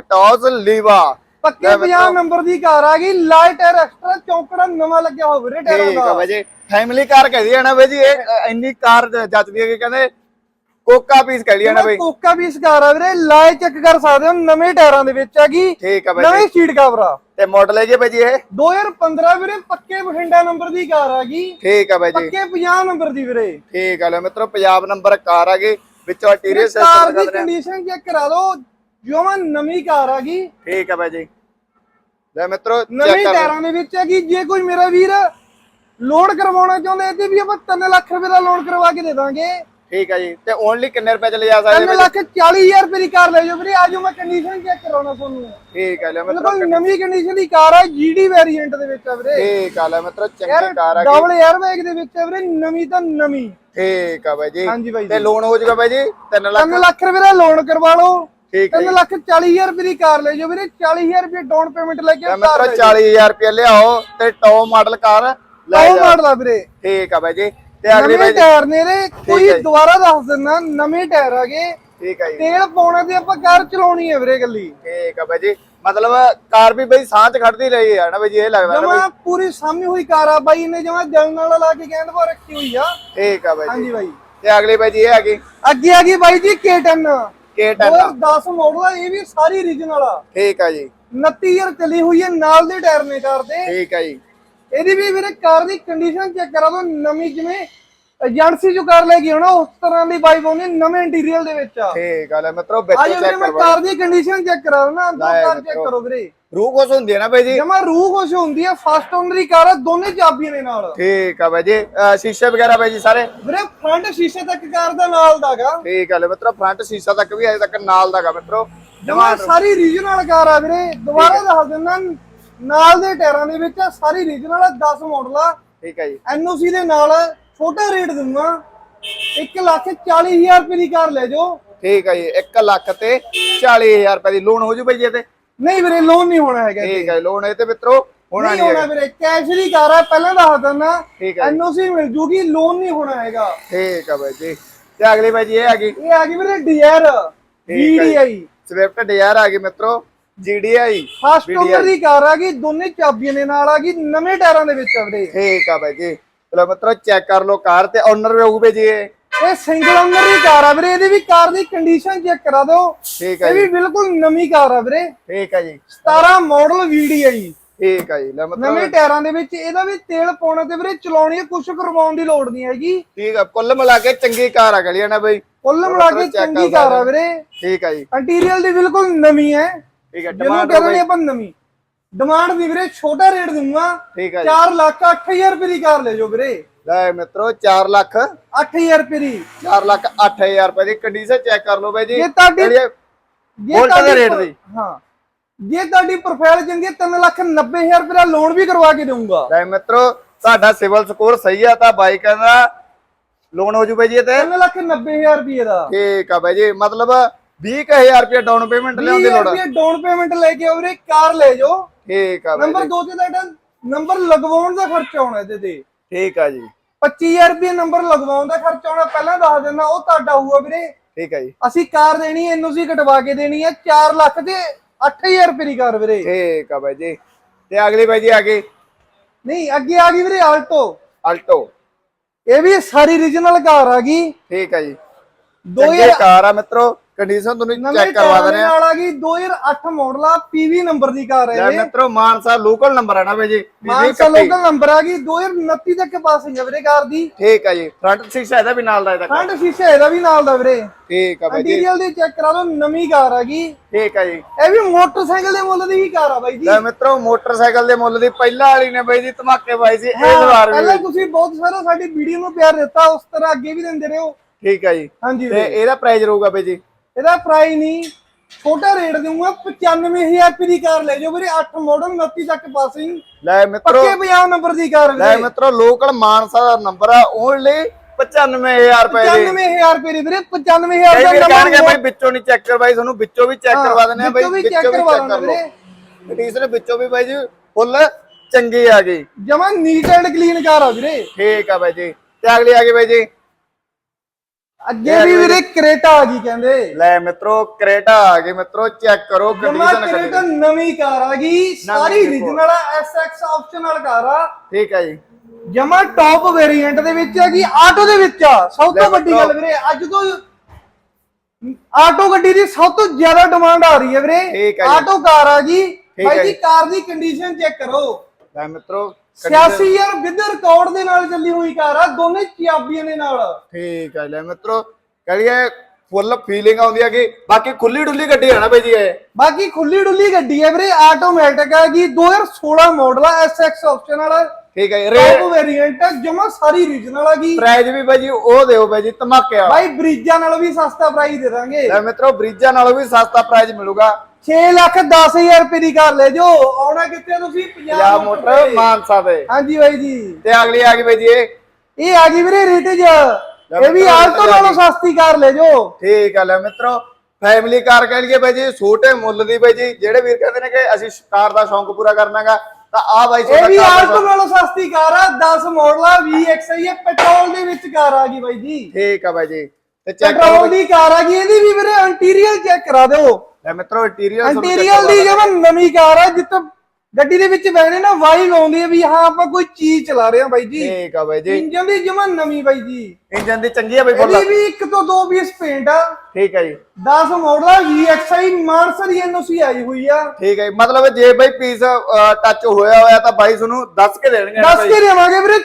ਟੌਸ ਲੀਵਾ। ਪੱਕੇ ਲੈ ਮਿੱਤਰੋ। 50 ਨੰਬਰ ਦੀ ਕਾਰ ਆ ਗਈ ਲਾਈਟ ਟਾਇਰ ਐਕਸਟਰਾ ਚੌਕੜਾ ਨਵਾਂ ਲੱਗਿਆ ਹੋ ਵੀਰੇ ਟਾਇਰਾਂ ਠੀਕ ਆ ਦਾ। ਬਾਈ ਜੀ ਫੈਮਿਲੀ ਕਾਰ ਕਹਦੀ ਹੈ ਨਾ ਬਾਈ ਜੀ ਇਹ ਅ, ਇੰਨੀ ਕਾਰ ਜ- ਜੱਚਦੀ ਹੈ ਕਿ ਕਹਿੰਦੇ ਕੋਕਾ ਪੀਸ ਕਹਿ ਲਿਆ ਨਾ ਬਾਈ। ਕੋਕਾ ਵੀ ਕਾਰ ਆ ਵੀਰੇ ਲਾਈਟ ਚੈੱਕ ਕਰ ਸਕਦੇ ਹੋ ਨਵੇਂ ਟਾਇਰਾਂ ਦੇ ਵਿੱਚ ਆ ਗਈ ਠੀਕ ਆ ਬਾਈ ਜੀ। ਨਵੇਂ ਸੀਟ ਕਵਰ ਆ। ਤੇ ਮਾਡਲ ਹੈ ਜੀ ਬਾਈ ਜੀ ਇਹ? 2015 ਵੀਰੇ ਪੱਕੇ ਬਠਿੰਡਾ ਨੰਬਰ ਦੀ ਕਾਰ ਆ ਗਈ। ਠੀਕ ਆ ਬਾਈ ਜੀ। ਪੱਕੇ 50 ਨੰਬਰ ਦੀ ਵੀਰੇ। ਠੀਕ ਆ ਲੈ ਮਿੱਤਰੋ ਪੰਜਾਬ ਨੰਬਰ ਕਾਰ ਆ ਗਈ ਵਿੱਚੋਂ ਇੰਟੀਰੀਅਰ ਕਾਰ ਸਿਸਟਮ ਦੀ ਕੰਡੀਸ਼ਨ ਚੈੱਕ ਕਰਾ ਦਿਓ ਜੋਵਾਂ ਨਵੀਂ ਕਾਰ ਆ ਗਈ। ਠੀਕ ਆ ਬਾਈ ਜੀ। ਲੈ ਮਿੱਤਰੋ ਨਵੇਂ। ਟਾਇਰਾਂ ਦੇ ਵਿੱਚ ਹੈਗੀ। ਜੇ ਕੋਈ ਮੇਰਾ ਵੀਰ ਲੋਡ ਕਰਵਾਉਣਾ ਚਾਹੁੰਦਾ ਇਹਦੇ ਵੀ ਆਪਾਂ 3 ਲੱਖ ਰੁਪਏ ਦਾ ਲੋਡ ਕਰਵਾ ਕੇ ਦੇ ਦਾਂਗੇ। ਠੀਕ ਆ ਜੀ। ਤੇ ਓਨਲੀ ਕਿੰਨੇ ਰੁਪਏ ਚ ਲਿਜਾ ਸਕਦੇ 3 ਬਾਈ ਲੱਖ 40000 ਰੁਪਏ ਦੀ ਕਾਰ ਲੈ ਜਾਓ ਵੀਰੇ। ਆਜੋ ਮੈਂ ਕੰਡੀਸ਼ਨ ਚੈੱਕ ਕਰਾਉਣਾ ਤੁਹਾਨੂੰ। ਠੀਕ ਆ ਲੈ ਮਿੱਤਰੋ ਬਿਲਕੁਲ ਨਵੀਂ ਕੰਡੀਸ਼ਨ ਦੀ ਕਾਰ ਆ ਜੀਡੀ ਵੇਰੀਐਂਟ ਦੇ ਵਿੱਚ ਆ ਵੀਰੇ। ਠੀਕ ਆ ਲੈ ਮਿੱਤਰੋ ਚੰਗੀ ਕਾਰ ਆ ਡਬਲ 에ਅਰ ਬੈਗ ਦੇ ਵਿੱਚ ਆ ਵੀਰੇ ਨਵੀਂ ਤਾਂ ਨਵੀਂ। ਠੀਕ ਆ ਬਾਈ ਜੀ। ਤੇ ਲੋਨ ਹੋ ਜਾਊਗਾ ਬਾਈ ਜੀ? 3 ਲੱਖ। 3 ਲੱਖ ਰੁਪਏ ਦਾ ਲੋਨ ਕਰਵਾ ਲਓ। ਠੀਕ ਆ 3 ਜੀ। ਲੱਖ 40000 ਰੁਪਏ ਦੀ ਕਾਰ ਲੈ ਜਾਓ ਵੀਰੇ 40000 ਰੁਪਏ ਡਾਊਨ ਪੇਮੈਂਟ ਲੈ ਕੇ ਕਾਰ ਲੈ ਜਾਓ। 40000 ਰੁਪਏ ਲਿਆਓ ਤੇ ਟੌਪ ਮਾਡਲ ਕਾਰ ਲੈ ਜਾਓ। ਮਾਡਲ ਆ ਵੀਰੇ। ਠੀਕ ਆ ਬਾਈ ਜੀ। ਤੇ ਅਗਲੀ ਬਾਈ ਟਾਇਰ ਨੇ ਰੇ ਕੋਈ ਹੈ। ਦੁਬਾਰਾ ਦੱਸ ਦਿੰਦਾ ਨਵੇਂ ਟਾਇਰ ਆ ਗਏ। ਠੀਕ ਆ ਜੀ। ਤੇਲ ਪਾਉਣੇ ਤੇ ਆਪਾਂ ਕਾਰ ਚਲਾਉਣੀ ਹੈ ਵੀਰੇ ਗੱਲੀ ਠੀਕ ਆ ਬਾਈ ਜੀ। ਮਤਲਬ ਕਾਰ ਵੀ ਬਈ ਸਾਹ ਚ ਖੜਦੀ ਰਹੀ ਹੈ ਨਾ ਬਾਈ ਇਹ ਲੱਗਦਾ ਨਾ ਬਾਈ। ਪੂਰੀ ਸਾਮੀ ਹੋਈ ਕਾਰ ਆ ਬਾਈ ਨੇ ਜਮਾ ਦਿਲ ਨਾਲ ਲਾ ਕੇ ਕਹਿੰਦ ਪਾ ਰੱਖੀ ਹੋਈ ਆ। ਠੀਕ ਆ ਬਾਈ ਜੀ। ਹਾਂਜੀ ਬਾਈ। ਤੇ ਅਗਲੀ ਬਾਈ ਜੀ ਇਹ ਆ ਗਈ। ਅੱਗੇ ਆ ਗਈ ਬਾਈ ਜੀ K10 K10 10 ਮਾਡਲ ਆ ਇਹ ਵੀ ਸਾਰੀ ਰੀਜਨਲ ਆ। ਠੀਕ ਆ ਜੀ। 29 ਈਅਰ ਚੱਲੀ ਹੋਈ ਹੈ ਨਾਲ ਦੇ ਟਾਇਰ ਨੇ ਕਾਰ ਦੇ। ਠੀਕ ਆ ਜੀ। ਇਹਦੀ ਵੀ ਵੀਰੇ ਕਾਰ ਦੀ ਕੰਡੀਸ਼ਨ ਚੈੱਕ ਕਰਾ ਦੋ ਨਵੀਂ ਜਿਵੇਂ ਏਜੰਸੀ ਜੋ ਕਾਰ ਲੈ ਕੇ ਆਉਣਾ ਉਸ ਤਰ੍ਹਾਂ ਦੀ ਬਾਈਕ ਆਉਣੀ ਨਵੇਂ ਇੰਟੀਰੀਅਰ ਦੇ ਵਿੱਚ ਆ। ਠੀਕ ਆ ਲੈ ਮਿੱਤਰੋ ਵਿੱਚ ਚੈੱਕ ਮੈਂ ਕਰਵਾ ਕਾਰ ਦੀ ਕੰਡੀਸ਼ਨ ਚੈੱਕ ਕਰਾ ਲੈ ਕਾਰ ਚੈੱਕ। ਕਰੋ ਵੀਰੇ। ਰੂਹ ਖੁਸ਼ ਹੁੰਦੀ ਹੈ ਨਾ ਬਾਈ ਜੀ? ਜਮਾ ਰੂਹ ਖੁਸ਼ ਹੁੰਦੀ ਹੈ ਫਸਟ ਓਨਰ ਦੀ ਕਾਰ ਆ ਦੋਨੇ ਚਾਬੀਆਂ ਨੇ ਨਾਲ। ਠੀਕ ਆ ਬਾਈ ਜੀ ਸ਼ੀਸ਼ੇ ਵਗੈਰਾ ਬਾਈ ਜੀ ਸਾਰੇ? ਵੀਰੇ ਫਰੰਟ ਸ਼ੀਸ਼ੇ ਤੱਕ ਕਾਰ ਦਾ ਨਾਲ ਦਾਗਾ ਠੀਕ ਆ ਲੈ ਮਿੱਤਰੋ ਫਰੰਟ ਸ਼ੀਸ਼ਾ ਤੱਕ ਵੀ ਅਜੇ ਤੱਕ ਨਾਲ ਦਾਗਾ ਮਿੱਤਰੋ। ਜਮਾ ਸਾਰੀ ਰੀਜਨਲ ਕਾਰ ਆ ਵੀਰੇ। ਦੁਬਾਰਾ ਦੱਸ ਦਿੰਦਾ ਨਾਲ ਦੇ ਟਾਇਰਾਂ ਦੇ ਵਿੱਚ ਸਾਰੀ ਰੀਜਨਲ 10 ਮਾਡਲ ਆ। ਠੀਕ ਆ ਜੀ। ਐਨਓਸੀ ਦੇ ਨਾਲ ਛੋਟਾ ਰੇਟ ਦੂੰਗਾ 1 ਲੱਖ 40 ਹਜ਼ਾਰ ਰੁਪਏ ਦੀ ਕਾਰ ਲੈ ਜਾਓ। ਠੀਕ ਆ ਜੀ 1 ਲੱਖ ਤੇ 40000 ਰੁਪਏ ਦੀ ਲੋਨ ਹੋ ਜੂ ਬਾਈ ਜੀ ਤੇ। ਨਹੀਂ ਵੀਰੇ ਲੋਨ ਨਹੀਂ ਹੋਣਾ ਹੈਗਾ ਠੀਕ ਆ ਲੋਨ ਇਹ ਤੇ ਮਿੱਤਰੋ ਹੋਣਾ ਨਹੀਂ ਹੋਣਾ ਵੀਰੇ ਕੈਸ਼ ਦੀ ਕਾਰ ਆ ਪਹਿਲਾਂ ਦੱਸ ਦਿੰਦਾ। ਐਨਓਸੀ ਮਿਲ ਜੂਗੀ ਲੋਨ ਨਹੀਂ ਹੋਣਾ ਹੈਗਾ। ਠੀਕ ਆ ਬਾਈ ਜੀ। ਤੇ ਅਗਲੀ ਬਾਈ ਜੀ ਇਹ ਆ ਗਈ। ਇਹ ਆ ਗਈ ਵੀਰੇ ਡੀਆਰ ਹੈ ਜੀ। ਵੀਡੀਆਈ ਸਵਿਫਟ ਡਿਜ਼ਾਇਰ ਆ ਗਈ ਮਿੱਤਰੋ GDI ਫਸਟ ਓਨਰ ਦੀ ਕਾਰ ਆ ਗਈ ਦੋਨੇ ਚਾਬੀਆਂ ਦੇ ਨਾਲ ਆ ਗਈ ਨਵੇਂ ਟਾਇਰਾਂ ਦੇ ਵਿੱਚ ਆ ਵੀਰੇ। ਠੀਕ ਆ ਬਾਈ ਜੀ। ਚਲੋ ਮਿੱਤਰੋ ਚੈੱਕ ਕਰ ਲਓ ਕਾਰ ਤੇ ਓਨਰ ਵੀ ਬਾਈ ਜੀ। ਇਹ ਸਿੰਗਲ ਓਨਰ ਦੀ ਕਾਰ ਆ ਵੀਰੇ ਇਹਦੀ ਵੀ ਕਾਰ ਦੀ ਕੰਡੀਸ਼ਨ ਚੈੱਕ ਕਰਾ ਦਿਓ। ਠੀਕ ਆ ਇਹ ਵੀ ਬਿਲਕੁਲ ਨਵੀਂ ਕਾਰ ਆ ਵੀਰੇ। ਠੀਕ ਆ ਜੀ। 17 ਮਾਡਲ ਵੀਡੀਆਈ ਠੀਕ ਆ ਜੀ ਲੈ ਮਤਲਬ ਨਵੇਂ ਟਾਇਰਾਂ ਦੇ ਵਿੱਚ ਇਹਦਾ ਵੀ ਤੇਲ ਪਾਉਣਾ ਤੇ ਵੀਰੇ ਚਲਾਉਣੀ ਹੈ ਕੁਝ ਕਰਵਾਉਣ ਦੀ ਲੋੜ ਨਹੀਂ ਹੈਗੀ। ਠੀਕ ਆ ਕੁੱਲ ਮਿਲਾ ਕੇ ਚੰਗੀ ਕਾਰ ਆ ਗਲੀ ਨਾ ਬਾਈ। ਕੁੱਲ ਮਿਲਾ ਕੇ ਚੰਗੀ ਕਰ ਆ ਵੀਰੇ। ਠੀਕ ਆ ਜੀ। ਇੰਟੀਰੀਅਰ ਦੀ ਬਿਲਕੁਲ ਨਵੀਂ ਹੈ। ਠੀਕ ਡਿਮਾਂਡ ਕਹਿੰਦੇ ਨੇ ਆਪਾਂ ਨਵੀਂ। ਡਿਮਾਂਡ ਦੀ ਵੀਰੇ ਛੋਟਾ ਰੇਟ ਦੂੰਗਾ ਠੀਕ ਆ ਜੀ। 4 ਲੱਖ 8000 ਰੁਪਏ ਦੀ ਕਾਰ ਲੈ ਜਾਓ ਵੀਰੇ। ਲੈ ਮਿੱਤਰੋ 4 ਲੱਖ 8000 ਰੁਪਏ ਦੀ। 4 ਲੱਖ 8000 ਰੁਪਏ ਦੀ ਕੰਡੀਸ਼ਨ ਚੈੱਕ ਕਰ ਲਓ ਬਾਈ ਜੀ। ਜੇ ਤੁਹਾਡੀ ਇਹ ਦੇ ਤੁਹਾਡੀ ਪ- ਦੀ। ਹਾਂ। ਜੇ ਤੁਹਾਡੀ ਪ੍ਰੋਫਾਈਲ ਚੰਗੀ 3 ਲੱਖ 90000 ਰੁਪਏ ਦਾ ਲੋਨ ਵੀ ਕਰਵਾ ਕੇ ਦੇਵਾਂਗਾ ਲੈ ਮਿੱਤਰੋ ਤੁਹਾਡਾ ਸਿਵਲ ਸਕੋਰ ਸਹੀ ਆ ਤਾਂ ਬਾਈ ਕਹਿੰਦਾ ਲੋਨ ਹੋ ਜੂ ਬਾਈ ਜੀ ਇਹ ਤੇ। 3 ਲੱਖ 90000 ਰੁਪਏ ਦਾ। ਠੀਕ ਆ ਬਾਈ ਜੀ ਮਤਲਬ 20000 ਰੁਪਏ ਡਾਊਨ ਪੇਮੈਂਟ ਲਿਆਉਂਦੀ 20000 ਲੋੜ ਰੁਪਏ ਡਾਊਨ ਪੇਮੈਂਟ ਲੈ ਕੇ ਵੀਰੇ ਕਾਰ ਲੈ ਜਾਓ। ਠੀਕ ਆ ਬਾਈ ਨੰਬਰ ਜੀ। 2 ਤੇ ਤੁਹਾਡਾ ਨੰਬਰ ਲਗਵਾਉਣ ਦਾ ਖਰਚਾ ਆਉਣਾ ਇਹਦੇ ਤੇ। ਠੀਕ ਆ ਜੀ। 25000 ਰੁਪਏ ਨੰਬਰ ਲਗਵਾਉਣ ਦਾ ਖਰਚਾ ਆਉਣਾ ਪਹਿਲਾਂ ਦੱਸ ਦਿੰਦਾ ਉਹ ਤੁਹਾਡਾ ਹੋਊਗਾ ਵੀਰੇ। ਠੀਕ ਆ ਜੀ। ਅਸੀਂ ਕਾਰ ਦੇਣੀ ਹੈ ਐਨਓਸੀ ਕਟਵਾ ਕੇ ਦੇਣੀ ਹੈ 4 ਲੱਖ ਤੇ 8000 ਰੁਪਏ ਦੀ ਕਾਰ ਵੀਰੇ। ਠੀਕ ਆ ਬਾਈ ਜੀ। ਤੇ ਅਗਲੀ ਬਾਈ ਜੀ ਆ ਗਈ। ਨਹੀਂ ਅੱਗੇ ਆ ਗਈ ਵੀਰੇ ਆਲਟੋ। ਇਹ ਵੀ ਸਾਰੀ ਰੀਜਨਲ ਕਾਰ ਆ ਗਈ। ਠੀਕ ਆ ਜੀ। 2000 ਚੰਗੀ ਕਾਰ ਆ ਮਿੱਤਰੋ। ਕੰਡੀਸ਼ਨ ਤੁਹਾਨੂੰ ਨਵੇਂ ਚੈੱਕ ਕਰਵਾ ਟਾਇਰਾਂ ਦਿੰਦੇ ਆ। ਨਾਲ ਆ ਗਈ 2008 ਮਾਡਲ ਆ ਪੀਵੀ ਨੰਬਰ ਦੀ ਕਾਰ ਹੈ ਲੈ ਇਹ ਮਿੱਤਰੋ ਮਾਨਸਾ ਲੋਕਲ ਨੰਬਰ ਹੈ ਨਾ ਬਈ ਜੀ ਮਾਨਸਾ ਲੋਕਲ ਨੰਬਰ ਆ ਗਈ 2029 ਤੱਕ ਪਾਸਿੰਗ ਹੈ ਵੀਰੇ ਕਾਰ ਦੀ। ਠੀਕ ਹੈ ਜੀ ਫਰੰਟ ਸ਼ੀਸ਼ਾ ਇਹਦਾ ਵੀ ਨਾਲ ਦਾ ਇਹਦਾ ਫਰੰਟ ਸ਼ੀਸ਼ਾ ਇਹਦਾ ਵੀ ਨਾਲ ਦਾ ਵੀਰੇ। ਠੀਕ ਹੈ ਬਾਈ ਜੀ। ਇੰਟੀਰੀਅਰ ਦੀ ਚੈੱਕ ਕਰਾ ਲਓ ਨਵੀਂ ਕਾਰ ਆ ਗਈ। ਠੀਕ ਹੈ ਜੀ। ਇਹ ਵੀ ਮੋਟਰਸਾਈਕਲ ਦੇ ਮੁੱਲ ਦੀ ਹੀ ਕਾਰ ਆ ਬਾਈ ਜੀ। ਲੈ ਮਿੱਤਰੋ ਮੋਟਰਸਾਈਕਲ ਦੇ ਮੁੱਲ ਦੀ ਪਹਿਲਾਂ ਵਾਲੀ ਨੇ ਬਾਈ ਜੀ ਧਮਾਕੇ ਪਾਈ ਸੀ ਇਸ ਵਾਰ ਵੀ। ਪਹਿਲਾਂ ਤੁਸੀਂ ਬਹੁਤ ਸਾਰਾ ਸਾਡੀ ਵੀਡੀਓ ਨੂੰ ਪਿਆਰ ਦਿੱਤਾ ਉਸ ਤਰ੍ਹਾਂ ਅੱਗੇ ਵੀ ਦਿੰਦੇ ਰਹੋ। ਠੀਕ ਹੈ ਜੀ। ਹਾਂਜੀ ਤੇ ਵੀਰੇ। ਇਹਦਾ ਪ੍ਰਾਈਸ ਰਹੂਗਾ ਬਾਈ ਜੀ। ਇਹਦਾ ਪ੍ਰਾਈਸ ਨਹੀਂ ਛੋਟਾ ਰੇਟ ਦਊਂਗਾ 95000 ਰੁਪਏ ਦੀ ਕਾਰ ਲੈ ਜਾਓ ਵੀਰੇ 8 ਮਾਡਲ 29 ਤੱਕ ਪਾਸਿੰਗ ਲੈ ਮਿੱਤਰੋ ਪੱਕੇ ਪੰਜਾਬ ਨੰਬਰ ਦੀ ਕਾਰ ਲੈ ਮਿੱਤਰੋ ਲੋਕਲ ਮਾਨਸਾ ਦਾ ਨੰਬਰ ਆ ਓਨਲੀ 95000 ਰੁਪਏ ਦੇ। 95000 ਰੁਪਏ ਦੀ ਵੀਰੇ 95000 ਕਈ ਦਾ ਵੀਰ ਕਹਿਣਗੇ ਨੰਬਰ ਬਾਈ ਵਿੱਚੋਂ ਨਹੀਂ ਚੈੱਕ ਕਰਵਾਈ ਤੁਹਾਨੂੰ ਵਿੱਚੋਂ ਵੀ ਚੈੱਕ ਕਰਵਾ ਦਿੰਦੇ ਆ ਬਾਈ ਵਿੱਚੋਂ ਵੀ check ਕਰਵਾ ਦਿੰਦੇ ਵੀਰੇ। ਕੰਡੀਸ਼ਨ ਵਿੱਚੋਂ ਵੀ ਬਾਈ ਜੀ ਫੁੱਲ ਚੰਗੀ ਆ ਗਈ। ਜਮਾ ਨੀਟ ਐਂਡ ਕਲੀਨ ਕਾਰ ਆ ਵੀਰੇ। ਠੀਕ ਆ ਬਾਈ ਜੀ ਤੇ ਅਗਲੀ ਆ ਗਈ ਬਾਈ ਜੀ ਅੱਗੇ ਵੀ ਵੀਰੇ ਕਰੇਟਾ ਆ ਗਈ ਕਹਿੰਦੇ ਲੈ ਮਿੱਤਰੋ ਕਰੇਟਾ ਆ ਗਈ ਮਿੱਤਰੋ ਚੈੱਕ ਕਰੋ ਕੰਡੀਸ਼ਨ ਕਰੇਟਾ ਨਵੀਂ ਕਾਰ ਆ ਗਈ ਸਾਰੀ। ਰੀਜਨਲ ਐਸਐਕਸ ਆਪਸ਼ਨਲ ਕਾਰ ਆ ਠੀਕ ਆ ਜੀ ਜਮਾ ਟੌਪ ਵੇਰੀਐਂਟ ਦੇ ਵਿੱਚ ਹੈਗੀ ਆਟੋ ਦੇ ਵਿੱਚ ਆ ਸਭ ਤੋਂ ਵੱਡੀ। ਗੱਲ ਵੀਰੇ ਅੱਜ ਤੋਂ ਆਟੋ ਗੱਡੀ ਦੀ ਸਭ ਤੋਂ ਜ਼ਿਆਦਾ ਡਿਮਾਂਡ ਆ ਰਹੀ ਹੈ ਵੀਰੇ ਹੈ। ਆਟੋ ਕਾਰ ਆ ਗਈ ਭਾਈ ਹੈ ਜੀ। ਕਾਰ ਦੀ ਕੰਡੀਸ਼ਨ ਚੈੱਕ ਕਰੋ ਲੈ ਮਿੱਤਰੋ 86000 ਵਿਦ ਰਿਕਾਰਡ ਦੇ ਨਾਲ ਚੱਲੀ ਹੋਈ ਕਾਰ ਆ ਦੋਨੇ ਚਾਬੀਆਂ ਦੇ ਨਾਲ। ਠੀਕ ਆ ਲੈ ਮਿੱਤਰੋ ਕਹੀਏ ਫੁੱਲ ਫੀਲਿੰਗ ਆਉਂਦੀ ਆ ਕਿ ਬਾਕੀ ਖੁੱਲੀ ਡੁੱਲੀ ਗੱਡੀ ਆ ਨਾ ਬਾਈ ਜੀ ਇਹ। ਬਾਕੀ ਖੁੱਲੀ ਡੁੱਲੀ ਗੱਡੀ ਹੈ ਵੀਰੇ ਆਟੋਮੈਟਿਕ ਹੈਗੀ 2016 ਮਾਡਲ ਆ ਐਸਐਕਸ ਆਪਸ਼ਨ ਵਾਲਾ। ਠੀਕ ਆ ਜੀ ਰੇ ਟੌਪ ਵੇਰੀਐਂਟ ਜਮਾ ਸਾਰੀ ਰੀਜਨਲ ਹੈਗੀ ਪ੍ਰਾਈਸ ਵੀ ਬਾਈ ਜੀ ਉਹ ਦਿਓ ਬਾਈ ਜੀ ਧਮਾਕੇ ਵਾਲਾ ਭਾਈ ਬ੍ਰਿਜਾਂ ਨਾਲੋਂ ਵੀ ਸਸਤਾ ਪ੍ਰਾਈਸ ਦੇ ਦਾਂਗੇ। ਲੈ ਮਿੱਤਰੋ ਬ੍ਰਿਜਾਂ ਨਾਲੋਂ ਵੀ ਸਸਤਾ ਪ੍ਰਾਈਸ ਮਿਲੂਗਾ। 6 ਲੱਖ 10000 ਰੁਪਏ ਦੀ ਕਾਰ ਲੈ ਜੋ ਆਉਣਾ ਕਿੱਥੇ ਤੁਸੀਂ? ਪੰਜਾਬ ਮੋਟਰ ਮਾਨਸਾ ਦੇ ਹਾਂਜੀ ਬਾਈ ਜੀ। ਤੇ ਅਗਲੀ ਆ ਗਈ ਬਾਈ ਜੀ ਇਹ। ਇਹ ਆ ਗਈ ਵੀਰੇ ਰੇਟੇਜ। ਇਹ ਵੀ ਮਿੱਤਰੋ, ਆਲਟੋ ਨਾਲੋਂ ਸਸਤੀ ਕਾਰ ਲੈ ਜੋ। ਠੀਕ ਆ ਲੈ ਮਿੱਤਰੋ। ਫੈਮਿਲੀ ਕਾਰ ਕਹਿ ਲਈਏ ਬਾਈ ਜੀ ਛੋਟੇ ਮੁੱਲ ਦੀ ਬਾਈ ਜੀ। ਜਿਹੜੇ ਵੀਰ ਕਹਿੰਦੇ ਨੇ ਕਿ ਅਸੀਂ ਕਾਰ ਦਾ ਸ਼ੌਂਕ ਪੂਰਾ ਕਰਨਾਗਾ ਤਾਂ ਆ ਬਾਈ ਇਹ ਵੀ ਆਲਟੋ ਨਾਲੋਂ ਸਸਤੀ ਕਾਰ ਆ। 10 ਮਾਡਲ ਆ VXI ਇਹ ਪੈਟਰੋਲ ਦੇ ਵਿੱਚ ਕਾਰ ਆ ਗਈ ਬਾਈ ਜੀ। ਠੀਕ ਆ ਬਾਈ ਜੀ। ਤੇ ਚੈੱਕ ਪੈਟਰੋਲ ਕਰੋ ਦੀ ਕਾਰ ਆ ਗਈ ਇਹਦੀ ਵੀ ਵੀਰੇ ਇੰਟੀਰੀਅਰ ਚੈੱਕ ਕਰਾ ਦਿਓ। ਲੈ ਮਿੱਤਰੋ ਇੰਟੀਰੀਅਰ ਇੰਟੀਰੀਅਰ ਦੀ ਜਮਾ ਨਵੀਂ ਕਾਰ ਆ ਜਿੱਤ ਗੱਡੀ ਦੇ ਵਿੱਚ ਬਹਿਣੇ ਨਾ ਵਾਈਬ ਆਉਂਦੀ ਹੈ ਵੀ ਹਾਂ ਆਪਾਂ ਕੋਈ ਚੀਜ਼ ਚਲਾ ਰਹੇ ਹਾਂ ਬਾਈ ਜੀ। ਠੀਕ ਆ ਬਾਈ ਜੀ। ਇੰਜਨ ਦੀ ਜਮਾ ਨਵੀਂ ਬਾਈ ਜੀ। ਇੰਜਨ ਦੀ ਚੰਗੀ ਆ ਬਾਈ ਫੁੱਲ। ਇਹਦੀ ਵੀ ਇੱਕ ਤੋਂ ਦੋ ਪੀਸ ਪੇਂਟ ਆ। ਠੀਕ ਆ ਜੀ। 10 ਮਾਡਲ ਆ VXI ਮਾਨਸਰ ਐਨਓਸੀ ਆਈ ਹੋਈ ਆ। ਠੀਕ ਜੀ। ਮਤਲਬ ਜੇ ਬਾਈ ਪੀਸ ਟੱਚ ਹੋਇਆ ਹੋਇਆ ਤਾਂ ਬਾਈ ਤੁਹਾਨੂੰ ਦੱਸ ਕੇ ਦੇਣਗੇ ਦੱਸ ਕੇ ਦੇਵਾਂਗੇ ਵੀਰੇ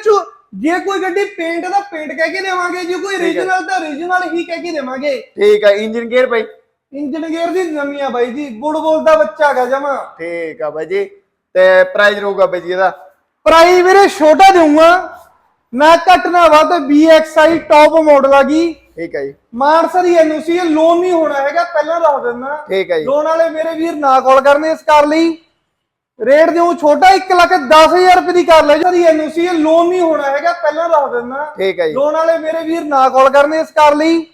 ਜੇ ਕੋਈ ਗੱਡੀ ਪੇਂਟ ਦਾ ਪੇਂਟ ਕਹਿ ਕੇ ਦੇਵਾਂਗੇ ਜੇ ਕੋਈ ਰੀਜਨਲ ਤਾਂ ਰੀਜਨਲ ਹੀ ਕਹਿ ਕੇ ਦੇਵਾਂਗੇ। ਠੀਕ ਹੈ ਇੰਜਨ ਗੇਅਰ ਬਾਈ। ਇੰਜਨ ਗੇਅਰ ਦੀ ਨਵੀਂ ਆ ਬਾਈ ਜੀ ਗੁੜ ਬੋਲਦਾ ਬੱਚਾ ਹੈਗਾ ਜਮਾ। ਠੀਕ ਆ ਬਾਈ ਜੀ ਤੇ ਪ੍ਰਾਈਸ ਰਹੂਗਾ ਬਾਈ ਜੀ ਇਹਦਾ। ਪ੍ਰਾਈਸ ਵੀਰੇ ਛੋਟਾ ਦੇਊਂਗਾ। ਮੈਂ ਘੱਟ ਨਾ ਵੱਧ VXI ਟੌਪ ਮਾਡਲ ਆ ਗਈ ਠੀਕ ਹੈ ਜੀ। ਮਾਨਸਰ ਐਨਓਸੀ ਲੋਨ ਨਹੀਂ ਹੋਣਾ ਹੈਗਾ ਪਹਿਲਾਂ ਦੱਸ ਦਿੰਦਾ। ਠੀਕ ਹੈ ਜੀ। ਲੋਨ ਵਾਲੇ ਮੇਰੇ ਵੀਰ ਨਾ ਕਾਲ ਕਰਨੇ ਇਸ ਕਾਰ ਲਈ। ਰੇਟ ਦਿਓ ਛੋਟਾ 1 ਲੱਖ 10000 ਰੁਪਏ ਦੀ ਕਰ ਲੈ ਜੀ ਐਨਓਸੀ ਲੋਨ ਨਹੀਂ ਹੋਣਾ ਹੈਗਾ ਪਹਿਲਾਂ ਦੱਸ ਦਿੰਦਾ। ਠੀਕ ਹੈ ਜੀ। ਲੋਨ ਵਾਲੇ ਮੇਰੇ ਵੀਰ ਨਾ ਕਾਲ ਕਰਨੇ ਇਸ ਕਾਰ ਲਈ।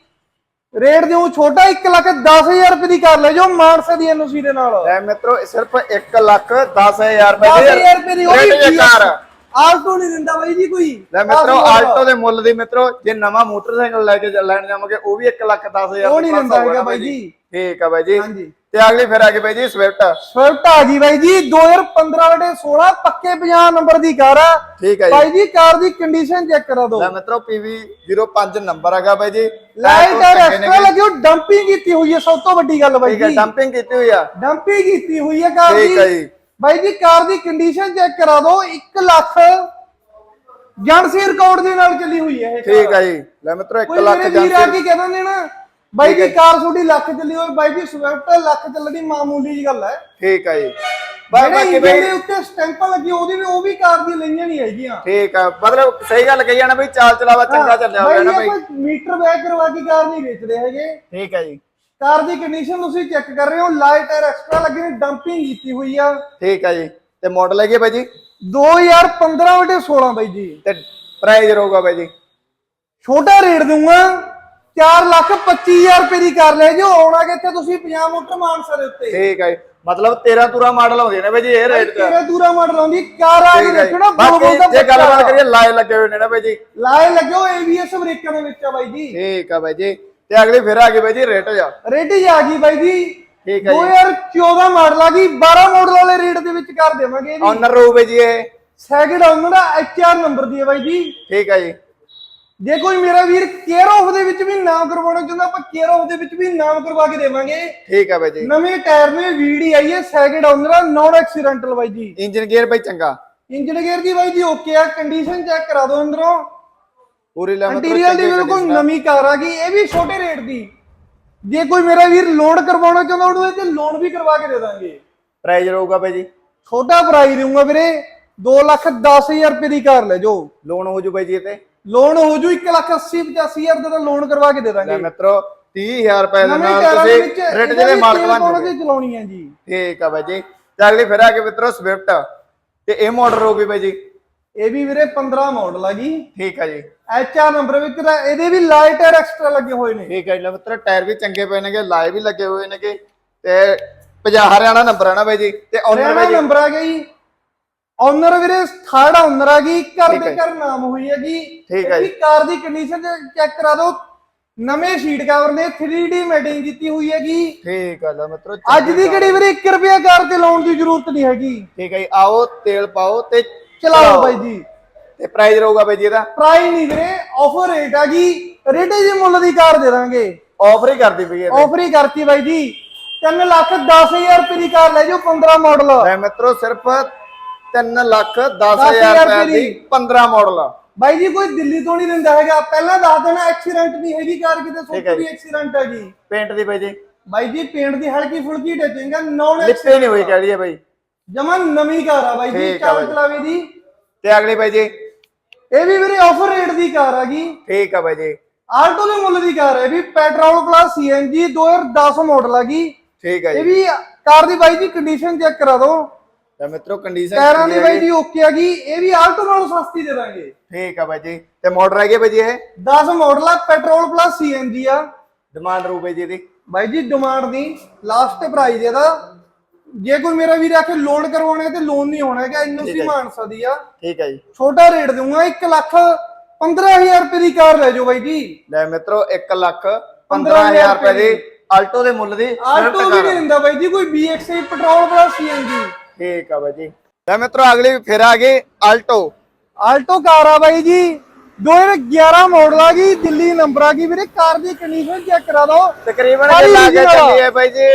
ਰੇਟ ਦਿਓ ਛੋਟਾ 1 ਲੱਖ 10000 ਰੁਪਏ ਦੀ ਕਰ ਲੈ ਜੋ ਮਾਨਸਾ ਦੀ ਐਨਓਸੀ ਦੇ ਨਾਲ। ਲੈ ਮਿੱਤਰੋ ਇਹ ਸਿਰਫ 1 ਲੱਖ 10000 ਰੁਪਏ 10000 ਰੁਪਏ ਦੀ ਉਹ ਵੀ ਕਾਰ ਆਲਟੋ ਨਹੀਂ ਦਿੰਦਾ ਬਾਈ ਜੀ ਕੋਈ। ਲੈ ਮਿੱਤਰੋ ਆਲਟੋ ਦੇ ਮੁੱਲ ਦੀ ਮਿੱਤਰੋ ਜੇ ਨਵਾਂ ਮੋਟਰਸਾਈਕਲ ਲੈ ਕੇ ਲੈਣ ਜਾਵਾਂਗੇ ਉਹ ਵੀ 1 ਲੱਖ 10000 ਉਹ ਨਹੀਂ ਦਿੰਦਾ ਹੈਗਾ ਬਾਈ ਜੀ। ਠੀਕ ਆ ਬਾਈ ਜੀ। ਹਾਂਜੀ। ਤੇ ਅਗਲੀ ਫਿਰ ਆ ਗਈ ਬਾਈ ਜੀ ਸਵਿਫਟ ਸਵਿਫਟ ਆ ਗਈ ਬਾਈ ਜੀ 2015 ਵਾਲੇ 16 ਪੱਕੇ 50 ਨੰਬਰ ਦੀ ਕਾਰ ਆ। ਠੀਕ ਹੈ ਜੀ। ਬਾਈ ਜੀ ਕਾਰ ਦੀ ਕੰਡੀਸ਼ਨ ਚੈੱਕ ਕਰਾ ਦਿਓ। ਲੈ ਮਿੱਤਰੋ PV 05 ਨੰਬਰ ਹੈਗਾ ਬਾਈ ਜੀ। ਲਾਈਟ ਐਕਸਟਰਾ ਨੇਗੇ। ਲੱਗੀ ਉਹ ਡੰਪਿੰਗ ਕੀਤੀ ਹੋਈ ਹੈ ਸਭ ਤੋਂ ਵੱਡੀ ਗੱਲ ਬਾਈ ਠੀਕ ਹੈ ਜੀ। ਡੰਪਿੰਗ ਕੀਤੀ ਹੋਈ ਆ। ਡੰਪਿੰਗ ਕੀਤੀ ਹੋਈ ਹੈ ਕਾਰ ਠੀਕ ਹੈ ਦੀ ਜੀ। ਬਾਈ ਜੀ ਕਾਰ ਦੀ ਕੰਡੀਸ਼ਨ ਚੈੱਕ ਕਰਾ ਦਿਓ 1 ਲੱਖ ਜਨਸੀ ਰਿਕਾਰਡ ਦੇ ਨਾਲ ਚੱਲੀ ਹੋਈ ਹੈ ਇਹ। ਠੀਕ ਹੈ ਜੀ। ਲੈ ਮਿੱਤਰੋ 1 ਕੋਈ ਲੱਖ ਮੇਰੇ ਵੀਰ ਆ ਜਾਂਦੇ ਕੇ ਕਹਿ ਦਿੰਦੇ ਨਾ ਬਾਈ ਜੀ ਕਾਰ ਤੁਹਾਡੀ ਲੱਖ ਚੱਲੀ ਹੋਈ ਬਾਈ ਜੀ ਸਵਿਫਟ ਲੱਖ ਚੱਲਣੀ ਮਾਮੂਲੀ ਜੀ ਗੱਲ ਹੈ। ਠੀਕ ਹੈ ਜੀ। ਬਾਕੀ ਦੇ ਉੱਤੇ ਸਟੈਂਪਾਂ ਲੱਗੀ ਉਹਦੀ ਵੀ ਉਹ ਵੀ ਕਾਰ ਦੀ ਲਈਆਂ ਨਹੀਂ ਹੈਗੀਆਂ। ਠੀਕ ਆ ਮਤਲਬ ਸਹੀ ਗੱਲ ਕਹੀ ਜਾਣਾ ਬਈ ਚਾਲ ਚਲਾਵਾ ਚੰਗਾ ਚੱਲਿਆ ਹੋਇਆ ਨਾ ਬਾਈ। ਮੀਟਰ ਬੈਕ ਕਰਵਾ ਕੇ ਕਾਰ ਨਹੀਂ ਵੇਚਦੇ ਹੈਗੇ। ਠੀਕ ਹੈ ਜੀ। ਕਾਰ ਦੀ ਕੰਡੀਸ਼ਨ ਤੁਸੀਂ ਚੈੱਕ ਕਰ ਰਹੇ ਹੋ ਲਾਈਟ ਟਾਇਰ ਐਕਸਟਰਾ ਲੱਗੇ ਨੇ ਡੰਪਿੰਗ ਕੀਤੀ ਹੋਈ ਆ। ਠੀਕ ਹੈ ਜੀ। ਤੇ ਮਾਡਲ ਹੈਗੀ ਬਾਈ ਜੀ? 2015 ਵਟੇ 16 ਬਾਈ ਜੀ। ਤੇ ਪ੍ਰਾਈਸ ਰਹੂਗਾ ਬਾਈ ਜੀ। ਛੋਟਾ ਰੇਟ ਦੂੰਗਾ 4 ਲੱਖ 25000 ਰੁਪਏ ਦੀ ਕਰ ਲੈ ਜੋ ਆਉਣਾ ਕਿੱਥੇ ਤੁਸੀਂ 50 ਮੋਟਰ ਮਾਨਸਾ ਦੇ ਉੱਤੇ। ਠੀਕ ਹੈ ਜੀ। ਮਤਲਬ 13 ਤੂਰਾ ਮਾਡਲ ਆਉਂਦੇ ਨੇ ਬਾਈ ਜੀ ਇਹ ਰੇਟ ਤੇ ਤੇਰਾ ਦੂਰਾ ਮਾਡਲ ਆਉਂਦੀ ਕਾਰ ਆ ਕੇ ਠੀਕ ਹੈ ਜੀ। ਦੇਖੋ ਨਾ ਬਾਕੀ ਜੇ ਗੱਲਬਾਤ ਕਰੀਏ ਲਾਏ ਲੱਗੇ ਹੋਏ ਨੇ ਨਾ ਬਾਈ ਜੀ। ਲਾਏ ਲੱਗੋ ਏਬੀਐਸ ਬ੍ਰੇਕਾਂ ਦੇ ਵਿੱਚ ਆ ਬਾਈ ਜੀ। ਠੀਕ ਆ ਬਾਈ ਜੀ। ਤੇ ਅਗਲੀ ਫਿਰ ਆ ਗਈ ਬਾਈ ਜੀ ਰੇਟ ਜਾ। ਰੇਟ ਹੀ ਆ ਗਈ ਬਾਈ ਜੀ। ਠੀਕ ਹੈ ਜੀ। 2014 ਮਾਡਲ ਆ ਗਈ 12 ਮਾਡਲ ਵਾਲੇ ਰੇਟ ਦੇ ਵਿੱਚ ਕਰ ਦੇਵਾਂਗੇ ਇਹ ਵੀ। ਆਨਰ ਬਾਈ ਜੀ ਇਹ। ਸੈਕਿੰਡ ਆਉਂਦਾ ਦਾ ਐਚਆਰ ਨੰਬਰ ਦੀ ਹੈ ਬਾਈ ਜੀ। ਠੀਕ ਹੈ ਜੀ। ਜੇ ਕੋਈ ਮੇਰਾ ਵੀਰ ਕੇਅਰ ਆਫ ਦੇ ਵਿੱਚ ਵੀ ਨਾਮ ਕਰਵਾਉਣਾ ਚਾਹੁੰਦਾ ਆਪਾਂ ਕੇਅਰ ਆਫ ਦੇ ਵਿੱਚ ਵੀ ਨਾਮ ਕਰਵਾ ਕੇ ਦੇਵਾਂਗੇ। ਠੀਕ ਆ ਬਾਈ ਜੀ। ਨਵੇਂ ਟਾਇਰ ਨੇ ਵੀਡੀ ਆਈ ਹੈ ਸੈਕਿੰਡ ਓਨਰ ਨੌਨ ਐਕਸੀਡੈਂਟਲ ਬਾਈ ਜੀ। ਇੰਜਨ ਗੇਅਰ ਬਾਈ ਚੰਗਾ। ਇੰਜਨ ਗੇਅਰ ਦੀ ਬਾਈ ਜੀ ਓਕੇ ਆ ਕੰਡੀਸ਼ਨ ਚੈੱਕ ਕਰਾ ਦਿਓ ਅੰਦਰੋਂ। ਪੂਰੀ ਲੈ ਮਤਲਬ ਇੰਟੀਰੀਅਰ ਦੀ ਬਿਲਕੁਲ ਆ। ਨਵੀਂ ਕਾਰ ਆ ਗਈ ਇਹ ਵੀ ਛੋਟੇ ਰੇਟ ਦੀ। ਜੇ ਕੋਈ ਮੇਰਾ ਵੀਰ ਲੋਨ ਕਰਵਾਉਣਾ ਚਾਹੁੰਦਾ ਉਹਨੂੰ ਇਹ ਤੇ ਲੋਨ ਵੀ ਕਰਵਾ ਕੇ ਦੇ ਦਾਂਗੇ। ਪ੍ਰਾਈਸ ਰਹੂਗਾ ਬਾਈ ਜੀ। ਛੋਟਾ ਪ੍ਰਾਈਸ ਦੇਊਂਗਾ ਵੀਰੇ 2 ਲੱਖ 10000 ਰੁਪਏ ਦੀ ਕਾਰ ਲੈ ਜੋ ਲੋਨ ਹੋ ਜੂ ਬਾਈ ਜੀ ਇਹ ਤੇ। ਲੋਨ ਹੋ ਜੂ 1 ਲੱਖ 80 85000 ਦਾ ਲੋਨ ਕਰਵਾ ਕੇ ਦੇ ਲੈ ਦਾਂਗੇ ਮਿੱਤਰੋ 30000 ਰੁਪਏ ਦੇ ਨਵੇਂ ਨਾਲ ਟਾਇਰਾਂ ਦੇ ਵਿੱਚ ਤੁਸੀਂ ਰੇਟ ਇਹਦਾ ਵੀ ਮਾਲਕ ਤੇਲ ਬਣ ਪਾਉਣਾ ਤੇ ਚਲਾਉਣੀ ਹੈ ਜੀ। ਠੀਕ ਆ ਬਾਈ ਜੀ। ਤੇ ਅਗਲੀ ਫਿਰ ਆ ਕੇ ਮਿੱਤਰੋ ਸਵਿਫਟ ਤੇ ਇਹ ਮਾਡਲ ਹੋਊਗੀ ਬਾਈ ਜੀ। ਇਹ ਵੀ ਵੀਰੇ 15 ਮਾਡਲ ਆ ਜੀ। ਠੀਕ ਆ ਜੀ। ਐਚਆਰ ਨੰਬਰ ਵਿੱਚ ਤਾਂ ਇਹਦੇ ਵੀ ਲਾਈਟ ਟਾਇਰ ਐਕਸਟਰਾ ਲੱਗੇ ਹੋਏ ਨੇ। ਠੀਕ ਹੈ ਜੀ। ਮਿੱਤਰੋ ਟਾਇਰ ਵੀ ਚੰਗੇ ਪਏ ਨੇਗੇ ਲਾਏ ਵੀ ਲੱਗੇ ਹੋਏ ਨੇਗੇ। ਤੇ 50 ਹਰਿਆਣਾ ਨੰਬਰ ਹੈ ਨਾ ਬਾਈ ਜੀ। ਤੇ ਓਨਰ ਹਰਿਆਣਾ ਬਾਈ ਜੀ ਨੰਬਰ ਆ ਗਿਆ ਜੀ। ਓਨਰ ਵੀਰੇ ਥਰਡ ਓਨਰ ਆ ਗਈ ਘਰ ਠੀਕ ਹੈ ਦੇ ਜੀ। ਘਰ ਨਾਮ ਹੋਈ ਹੈਗੀ। ਠੀਕ ਹੈ ਇਹਦੀ ਕਾਰ ਦੀ ਕੰਡੀਸ਼ਨ ਚੈੱਕ ਕਰਾ ਦਿਓ। ਨਵੇਂ ਸ਼ੀਟ ਕਵਰ ਨੇ 3D ਮੈਟਿੰਗ ਕੀਤੀ ਹੋਈ ਹੈਗੀ। ਠੀਕ ਆ ਲੈ ਮਿੱਤਰੋ ਅੱਜ ਦੀ ਘੜੀ ਵੀਰੇ 1 ਰੁਪਿਆ ਕਾਰ ਤੇ ਲਾਉਣ ਦੀ ਜ਼ਰੂਰਤ ਨਹੀਂ ਹੈਗੀ। ਠੀਕ ਹੈ ਜੀ ਆਓ ਤੇਲ ਪਾਓ ਤੇ ਚਲਾਓ ਬਾਈ ਜੀ। ਤੇ ਪ੍ਰਾਈਸ ਰਹੂਗਾ ਬਾਈ ਜੀ ਇਹਦਾ? ਪ੍ਰਾਈਸ ਨਹੀਂ ਵੀਰੇ ਆਫਰ ਰੇਟ ਆ ਗਈ ਰੇਟੇ ਜੀ ਮੁੱਲ ਦੀ ਕਾਰ ਦੇ ਦਾਂਗੇ। ਆਫਰ ਹੀ ਕਰਦੀ ਪਈ ਤੇ। ਆਫਰ ਹੀ ਕਰਤੀ ਬਾਈ ਜੀ। 3 ਲੱਖ 10000 ਰੁਪਏ ਦੀ ਕਾਰ ਲੈ ਜਾਓ 15 ਮਾਡਲ ਲੈ ਮਿੱਤਰੋ ਸਿਰਫ 3 ਲੱਖ 10000 ਹਜ਼ਾਰ ਰੁਪਏ ਦੀ ਦੀ 15 ਮਾਡਲ ਬਾਈ ਜੀ ਕੋਈ ਦਿੱਲੀ ਤੋਂ ਨਹੀਂ ਦਿੰਦਾ ਹੈਗਾ। ਪਹਿਲਾਂ ਦੱਸ ਦੇਣਾ ਐਕਸੀਡੈਂਟ ਨਹੀਂ ਹੈਗੀ ਕਾਰ ਕਿਤੇ ਸੋਚ ਵੀ ਐਕਸੀਡੈਂਟ ਹੈਗੀ। ਪੇਂਟ ਦੀ ਬਾਈ ਜੀ। ਬਾਈ ਜੀ ਪੇਂਟ ਦੀ ਹਲਕੀ ਫੁਲਕੀ ਟਚਿੰਗ ਆ ਨੌਨ ਲਿਪੇ ਨਹੀਂ ਹੋਈ ਕਹਿ ਹੈ ਬਾਈ। ਜਮਾ ਨਵੀਂ ਕਾਰ ਆ ਬਾਈ ਜੀ ਚੱਲ। ਚਲਾਵੇ ਦੀ। ਤੇ ਅਗਲੀ ਬਾਈ ਜੀ। ਇਹ ਵੀ ਵੀਰੇ ਆਫਰ ਰੇਟ ਦੀ ਕਾਰ ਆ ਗਈ ਠੀਕ ਆ ਬਾਈ ਜੀ। ਆਲਟੋ ਦੇ ਮੁੱਲ ਦੀ ਕਾਰ ਹੈ ਇਹ ਵੀ ਪੈਟਰੋਲ ਪਲੱਸ ਸੀਐਨਜੀ 2010 ਮਾਡਲ ਆ ਗਈ ਠੀਕ ਆ ਇਹ ਜੀ ਵੀ ਕਾਰ ਦੀ ਬਾਈ ਜੀ ਕੰਡੀਸ਼ਨ ਚੈੱਕ ਕਰਾ ਦਿਓ। ਤੇ ਮਿੱਤਰੋ ਕੰਡੀਸ਼ਨ ਟਾਇਰਾਂ ਦੀ ਬਾਈ ਜੀ ਓਕੇ ਆ ਗਈ ਇਹ ਵੀ ਆਲਟੋ ਨਾਲੋਂ ਸਸਤੀ ਦੇ ਦਾਂਗੇ। ਠੀਕ ਆ ਬਾਈ ਜੀ। ਤੇ ਮਾਡਲ ਹੈਗੇ ਬਾਈ ਜੀ ਇਹ? 10 ਮਾਡਲ ਆ ਪੈਟਰੋਲ ਪਲੱਸ ਸੀਐਨਜੀ ਆ। ਡਿਮਾਂਡ ਰੂ ਬਾਈ ਜੀ ਦੀ ਬਾਈ ਜੀ ਡਿਮਾਂਡ ਦੀ। ਲਾਸਟ ਪ੍ਰਾਈਸ ਇਹਦਾ। ਜੇ ਕੋਈ ਮੇਰਾ ਵੀਰ ਆਖੇ ਲੋਨ ਕਰਵਾਉਣਾ ਹੈ ਤੇ ਲੋਨ ਨਹੀਂ ਹੋਣਾ ਹੈਗਾ ਐਨਓਸੀ ਮਾਨਸਾ ਦੀ ਆ। ਠੀਕ ਆ ਜੀ। ਛੋਟਾ ਰੇਟ ਦਊਂਗਾ 1 ਲੱਖ 15000 ਰੁਪਏ ਦੀ ਕਾਰ ਲੈ ਜਾਓ ਬਾਈ ਜੀ। ਲੈ ਮਿੱਤਰੋ 1 ਲੱਖ 15000 ਰੁਪਏ ਦੀ ਆਲਟੋ ਦੇ ਮੁੱਲ ਦੀ ਆਲਟੋ ਵੀ ਨਹੀਂ। ਦਿੰਦਾ ਬਾਈ ਜੀ ਕੋਈ BXI ਪੈਟਰੋਲ ਪਲੱਸ ਸੀਐਨਜੀ ਠੀਕ ਆ ਬਾਈ ਜੀ। ਲੈ ਮਿੱਤਰੋ ਅਗਲੀ ਫਿਰ ਆ ਗਈ ਆਲਟੋ। ਆਲਟੋ ਕਾਰ ਆ ਬਾਈ ਜੀ। 2011 ਮਾਡਲ ਆ ਗਈ। ਦਿੱਲੀ ਨੰਬਰ ਆ ਗਈ ਵੀਰੇ। ਕਾਰ ਦੀ ਕੰਡੀਸ਼ਨ ਚੈੱਕ ਕਰਾ ਦਿਓ। ਤਕਰੀਬਨ ਲਾ ਕੇ। ਚੱਲੀ ਹੈ ਬਾਈ ਜੀ।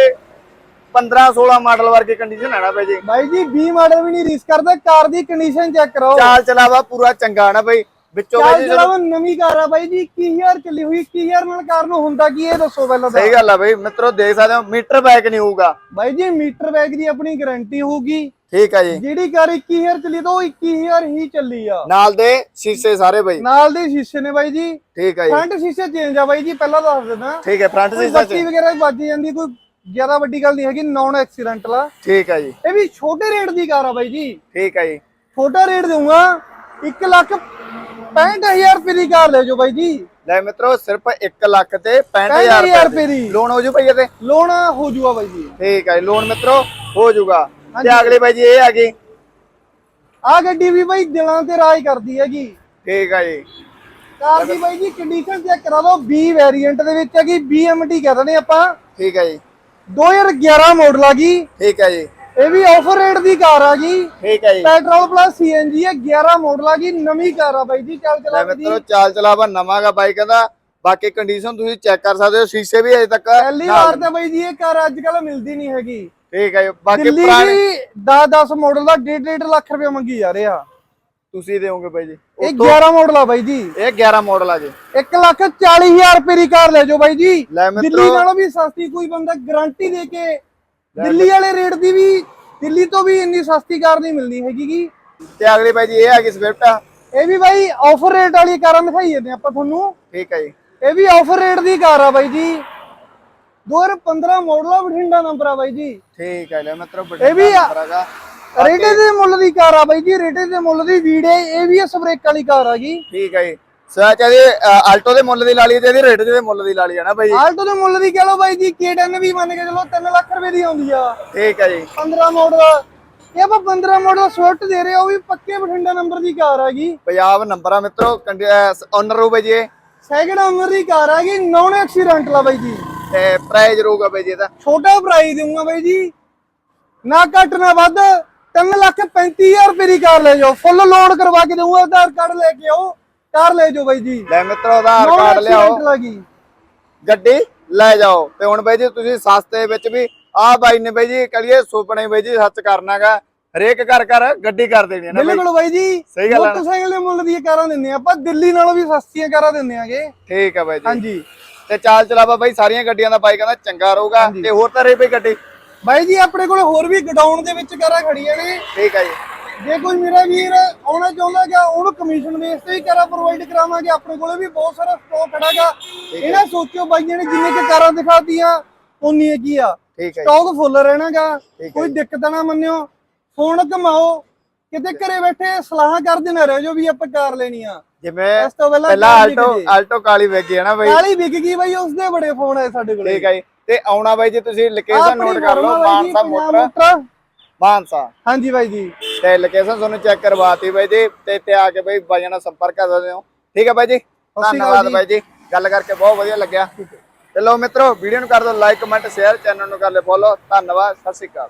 15 16 ਮਾਡਲ ਵਰਗੀ ਕੰਡੀਸ਼ਨ ਹੈ ਨਾ ਬਾਈ ਜੀ। ਬਾਈ ਜੀ 20 ਮਾਡਲ ਵੀ ਨਹੀਂ ਰੀਸ ਕਰਦਾ। ਕਾਰ ਦੀ ਕੰਡੀਸ਼ਨ ਚੈੱਕ ਕਰਾਓ। ਚਾਲ ਚਲਾਵਾ ਪੂਰਾ ਚੰਗਾ ਨਾ ਬਾਈ। ਵਿੱਚੋਂ ਚਾਲ ਜੀ ਚਲਾਵਾ ਨਵੀਂ ਕਾਰ ਆ ਬਾਈ ਜੀ 21000 ਚੱਲੀ ਹੋਈ 21000 ਨਾਲ ਕਾਰ ਨੂੰ ਹੁੰਦਾ ਕੀ ਇਹ ਦੱਸੋ ਪਹਿਲਾਂ ਤਾਂ। ਸਹੀ ਗੱਲ ਆ ਬਾਈ ਮਿੱਤਰੋ ਦੇਖ ਸਕਦੇ ਹੋ ਮੀਟਰ ਬੈਕ ਨਹੀਂ ਹੋਊਗਾ। ਬਾਈ ਜੀ ਮੀਟਰ ਬੈਗ ਦੀ ਆਪਣੀ ਗਾਰੰਟੀ ਹੋਊਗੀ। ਠੀਕ ਆ ਜੀ। ਜਿਹੜੀ ਕਾਰ 21000 ਚੱਲੀ ਤਾਂ ਉਹ 21000 ਹੀ ਚੱਲੀ ਆ। ਨਾਲ ਦੇ ਸ਼ੀਸ਼ੇ ਸਾਰੇ ਬਾਈ। ਨਾਲ ਦੇ ਸ਼ੀਸ਼ੇ ਨੇ ਬਾਈ ਜੀ। ਠੀਕ ਆ ਜੀ। ਫਰੰਟ ਸ਼ੀਸ਼ੇ ਚੇਂਜ ਆ ਬਾਈ ਜੀ ਪਹਿਲਾਂ ਦੱਸ ਦਿੰਦਾ। ਠੀਕ ਹੈ ਫਰੰਟ ਕੋਈ ਸ਼ੀਸ਼ਾ ਬੱਤੀ ਚ ਵਗੈਰਾ ਵੀ ਵੱਜ ਜਾਂਦੀ ਕੋਈ ਜ਼ਿਆਦਾ ਵੱਡੀ ਗੱਲ ਨਹੀਂ ਹੈਗੀ ਨੌਨ ਐਕਸੀਡੈਂਟਲ ਆ। ਠੀਕ ਆ ਜੀ। ਇਹ ਵੀ ਛੋਟੇ ਰੇਟ ਦੀ ਕਾਰ ਆ ਬਾਈ ਜੀ। ਠੀਕ ਆ ਜੀ। ਛੋਟਾ ਰੇਟ ਦਊਂਗਾ। 1 ਲੱਖ 65000 ਰੁਪਏ ਦੀ ਕਾਰ ਲੈ ਜਾਓ ਬਾਈ ਜੀ। ਲੈ ਮਿੱਤਰੋ ਸਿਰਫ 1 ਲੱਖ ਤੇ 65000 65000 ਰੁਪਏ ਰੁਪਏ ਦੀ। ਲੋਨ ਹੋ ਜੂ ਭਾਈ ਇਹਦੇ? ਲੋਨ ਹੋ ਜੂਗਾ ਬਾਈ ਜੀ। ਠੀਕ ਆ ਜੀ ਲੋਨ ਮਿੱਤਰੋ ਹੋ ਜੂਗਾ। ਤੇ ਹਾਂਜੀ। ਅਗਲੀ ਬਾਈ ਜੀ ਇਹ ਆ ਗਈ। ਆ ਗੱਡੀ ਵੀ ਬਾਈ ਦਿਲਾਂ ਤੇ ਰਾਜ ਕਰਦੀ ਹੈਗੀ। ਠੀਕ ਆ ਜੀ। ਕਾਰ ਦੀ ਬਾਈ ਜੀ ਕੰਡੀਸ਼ਨ ਚੈੱਕ ਕਰਾ ਲਓ B ਵੇਰੀਐਂਟ ਦੇ ਵਿੱਚ ਹੈਗੀ BMT ਕਹਿੰਦੇ ਨੇ ਆਪਾਂ। ਠੀਕ ਆ ਜੀ। 2011 ਮਾਡਲ ਆ ਗਈ। ਠੀਕ ਆ ਜੀ। ਇਹ ਵੀ ਆਫਰ ਰੇਟ ਦੀ ਕਾਰ ਆ ਗਈ ਠੀਕ ਆ ਜੀ। ਪੈਟਰੋਲ ਪਲੱਸ ਸੀਐਨਜੀ ਹੈ 11 ਮਾਡਲ ਆ ਗਈ ਨਵੀਂ ਕਾਰ ਆ ਬਾਈ ਜੀ ਚੱਲ ਚਲਾ ਦੀ ਮਿੱਤਰੋ ਚਾਲ ਚਲਾਵਾ ਨਵਾਂਗਾ ਬਾਈਕ ਦਾ ਬਾਕੀ ਕੰਡੀਸ਼ਨ ਤੁਸੀਂ ਚੈੱਕ ਕਰ ਸਕਦੇ ਹੋ ਸ਼ੀਸ਼ੇ ਵੀ ਅਜੇ ਤੱਕ ਪਹਿਲੀ ਵਾਰ ਤਾਂ ਬਾਈ ਜੀ ਇਹ ਕਾਰ ਅੱਜ ਕੱਲ ਮਿਲਦੀ ਨਹੀਂ ਹੈਗੀ। ਠੀਕ ਹੈ ਜੀ ਬਾਕੀ ਪੁਰਾਣੇ ਵੀ 10 10 ਮਾਡਲ ਦਾ 1.5 ਲੱਖ ਰੁਪਏ ਮੰਗੀ ਜਾ ਰਹੇ ਆ। ਤੁਸੀਂ ਦੇਵੋਗੇ ਬਾਈ ਜੀ। ਇਹ 11 ਮਾਡਲ ਆ ਬਾਈ ਜੀ। ਇਹ 11 ਮਾਡਲ ਆ ਜੀ। 1 ਲੱਖ 40 ਹਜ਼ਾਰ ਰੁਪਏ ਦੀ ਕਾਰ ਲੈ ਜਾਓ ਬਾਈ ਜੀ। ਦਿੱਲੀ ਨਾਲੋਂ ਵੀ ਸਸਤੀ ਕੋਈ ਬੰਦਾ ਗਾਰੰਟੀ ਦੇ ਕੇ ਦਿੱਲੀ ਵਾਲੇ ਰੇਟ ਦੀ ਵੀ ਦਿੱਲੀ ਤੋਂ ਵੀ ਇੰਨੀ ਸਸਤੀ ਕਾਰ ਨਹੀਂ ਮਿਲਦੀ ਹੈਗੀ ਗੀ। ਤੇ ਅਗਲੀ ਬਾਈ ਜੀ ਇਹ ਆ ਗਈ ਸਵਿਫਟ ਇਹ ਵੀ ਬਾਈ ਆਫਰ ਰੇਟ ਵਾਲੀ ਕਾਰਾਂ ਦਿਖਾਈ ਜਾਂਦੇ ਆਪਾਂ ਤੁਹਾਨੂੰ। ਠੀਕ ਹੈ ਜੀ। ਇਹ ਵੀ ਆਫਰ ਰੇਟ ਦੀ ਕਾਰ ਆ ਬਾਈ ਜੀ। 2015 ਮਾਡਲ ਆ ਬਠਿੰਡਾ ਨੰਬਰ ਆ ਬਾਈ ਜੀ। ਠੀਕ ਹੈ ਲੈ ਮਿੱਤਰੋ ਇਹ ਵੀ ਆ- ਹੈਗਾ। ਰੇਟੇ ਦੇ ਮੁੱਲ ਦੀ ਕਾਰ ਆ ਬਾਈ ਜੀ ਰੇਟੇ ਦੇ ਮੁੱਲ ਦੀ ਵੀੜੇ ਏਬੀਐਸ ਬ੍ਰੇਕ ਵਾਲੀ ਕਾਰ ਆ ਗਈ ਠੀਕ ਹੈ ਜੀ। ਸੱਚ ਇਹਦੀ ਆਲਟੋ ਦੇ ਮੁੱਲ ਦੀ ਲਾ ਲਈ ਤੇ ਇਹਦੀ ਰੇਟ ਦੇ ਮੁੱਲ ਦੀ ਲਾ ਲਈ ਹੈ ਨਾ ਬਾਈ ਜੀ। ਆਲਟੋ ਦੇ ਮੁੱਲ ਦੀ ਕਹ ਲਓ ਬਾਈ ਜੀ K10 ਵੀ ਮੰਨ ਕੇ ਚਲੋ 3 ਲੱਖ ਰੁਪਏ ਦੀ ਆਉਂਦੀ ਆ। ਠੀਕ ਹੈ ਜੀ। 15 ਮਾਡਲ ਇਹ ਆਪਾਂ 15 ਮਾਡਲ ਸਵਿਫਟ ਦੇ ਰਹੇ ਉਹ ਵੀ ਪੱਕੇ ਬਠਿੰਡਾ ਨੰਬਰ ਦੀ ਕਾਰ ਆ ਗਈ ਪੰਜਾਬ ਨੰਬਰ ਆ ਮਿੱਤਰੋ ਓਨਰ ਹੋ ਬਾਈ ਜੀ ਸੈਕਿੰਡ ਓਨਰ ਦੀ ਕਾਰ ਆ ਗਈ ਨੌਨ ਐਕਸੀਡੈਂਟਲ ਆ ਬਾਈ ਜੀ। ਤੇ ਪ੍ਰਾਈਸ ਰਹੂਗਾ ਬਾਈ ਜੀ ਇਹਦਾ। ਛੋਟਾ ਪ੍ਰਾਈਸ ਦਊਂਗਾ ਬਾਈ ਜੀ। ਨਾ ਘੱਟ ਨਾ ਵੱਧ। 3 ਲੱਖ 35000 ਰੁਪਏ ਦੀ ਕਾਰ ਲੈ ਜਾਓ। ਫੁੱਲ ਲੋਡ ਕਰਵਾ ਕੇ ਦਊਂਗਾ ਆਧਾਰ ਕਾਰਡ ਲੈ ਕੇ ਆਓ। ਕਾਰ ਲੈ ਜਾਓ ਬਾਈ ਜੀ। ਲੈ ਮਿੱਤਰੋ ਆਧਾਰ ਕਾਰਡ ਲਿਆਓ। ਲੱਗੀ ਗੱਡੀ ਲੈ ਜਾਓ। ਤੇ ਹੁਣ ਬਾਈ ਜੀ ਤੁਸੀਂ ਸਸਤੇ ਵਿੱਚ ਵੀ ਆਹ ਬਾਈ ਨੇ ਬਾਈ ਜੀ ਕਰੀਏ ਸੁਪਨੇ ਬਾਈ ਜੀ ਸੱਚ ਕਰਨਾਗਾ ਹਰੇਕ ਘਰ ਘਰ ਗੱਡੀ ਕਰ ਦੇਣੀ ਹੈ ਨਾ ਬਿਲਕੁਲ ਬਾਈ ਜੀ। ਸਹੀ ਗੱਲ ਆ। ਮੋਟਰਸਾਈਕਲ ਦੇ ਮੁੱਲ ਦੀਆਂ ਕਾਰਾਂ ਦਿੰਨੇ ਆ। ਆਪਾਂ ਦਿੱਲੀ ਨਾਲੋਂ ਵੀ ਸਸਤੀਆਂ ਕਾਰਾਂ ਦਿੰਨੇ ਆਗੇ। ਠੀਕ ਹੈ ਬਾਈ ਜੀ। ਹਾਂਜੀ। ਤੇ ਚਾਲ ਚਲਾਵਾ ਬਾਈ ਸਾਰੀਆਂ ਗੱਡੀਆਂ ਦਾ ਬਾਈ ਕਹਿੰਦਾ ਚੰਗਾ ਰਹੂਗਾ। ਤੇ ਹੋਰ ਤਾਂ ਬਈ ਗੱਡੀ? ਬਾਈ ਜੀ ਆਪਣੇ ਕੋਲ ਹੋਰ ਵੀ ਗਡਾਊਨ ਦੇ ਵਿੱਚ ਕਾਰਾਂ ਖੜੀਆਂ ਨੇ। ਠੀਕ ਹੈ ਜੀ। ਜੇ ਕੋਈ ਮੇਰਾ ਵੀਰ ਆਉਣਾ ਚਾਹੁੰਦਾ ਹੈਗਾ ਉਹਨੂੰ ਕਮਿਸ਼ਨ ਬੇਸ ਤੇ ਵੀ ਕਾਰਾਂ ਪ੍ਰੋਵਾਈਡ ਕਰਾਵਾਂਗੇ। ਆਪਣੇ ਕੋਲੇ ਵੀ ਬਹੁਤ ਸਾਰਾ ਸਟਾਕ ਖੜਾਗਾ ਇਹਨਾਂ ਸੋਚਿਓ ਬਾਈਆਂ ਨੇ ਜਿੰਨੇ ਕਿ ਕਾਰਾਂ ਦਿਖਾਤੀਆਂ ਉਨੀ ਕੀ ਆ? ਹੈ ਜੀ। ਸਟਾਕ ਫੁੱਲ ਰਹਿਣਾਗਾ ਹੈ ਕੋਈ ਦਿੱਕਤ ਨਾ ਮੰਨਿਓ। ਫੋਨ ਘਮਾਓ। ਕਿਤੇ ਘਰੇ ਬੈਠੇ ਸਲਾਹਾਂ ਕਰਦੇ ਨਾ ਰਹਿ ਜਾਓ ਵੀ ਆਪਾਂ ਕਾਰ ਲੈਣੀ ਆ। ਜਿਵੇਂ ਇਸ ਤੋਂ ਪਹਿਲਾਂ ਪਹਿਲਾਂ ਆਲਟੋ ਵਿਕ ਜੇ। ਆਲਟੋ ਕਾਲੀ ਵੇਗੀ ਹੈ ਨਾ ਬਾਈ। ਕਾਲੀ ਵਿਕ ਗਈ ਬਾਈ ਉਸਦੇ ਬੜੇ ਫੋਨ ਆਏ ਸਾਡੇ ਕੋਲੇ। ਠੀਕ ਹੈ ਜੀ। ਤੇ ਆਉਣਾ ਬਾਈ ਜੀ ਤੁਸੀਂ ਲੋਕੇਸ਼ਨ ਨੋਟ ਕਰ ਲਓ ਜੀ, ਮਾਨਸਾ ਮੋਟਰ। ਮਾਨਸਾ ਹਾਂਜੀ ਬਾਈ ਜੀ। ਤੇ ਲੋਕੇਸ਼ਨ ਤੁਹਾਨੂੰ ਚੈੱਕ ਕਰਵਾਤੀ ਬਾਈ ਜੀ ਤੇ ਇੱਥੇ ਆ ਕੇ ਬਾਈ ਬਾਈਆਂ ਨਾਲ ਸੰਪਰਕ ਕਰ ਸਕਦੇ ਹੋ। ਠੀਕ ਹੈ ਬਾਈ ਜੀ? ਧੰਨਵਾਦ। ਬਾਈ ਜੀ। ਗੱਲ ਕਰਕੇ ਬਹੁਤ ਵਧੀਆ ਲੱਗਿਆ। ਲਓ ਮਿੱਤਰੋ ਵੀਡੀਓ ਨੂੰ ਕਰ ਦਿਓ ਲਾਈਕ ਕਮੈਂਟ ਸ਼ੇਅਰ ਚੈਨਲ ਨੂੰ ਕਰ ਲਿਓ ਫੋਲੋ ਧੰਨਵਾਦ ਸਤਿ ਸ਼੍ਰੀ ਅਕਾਲ।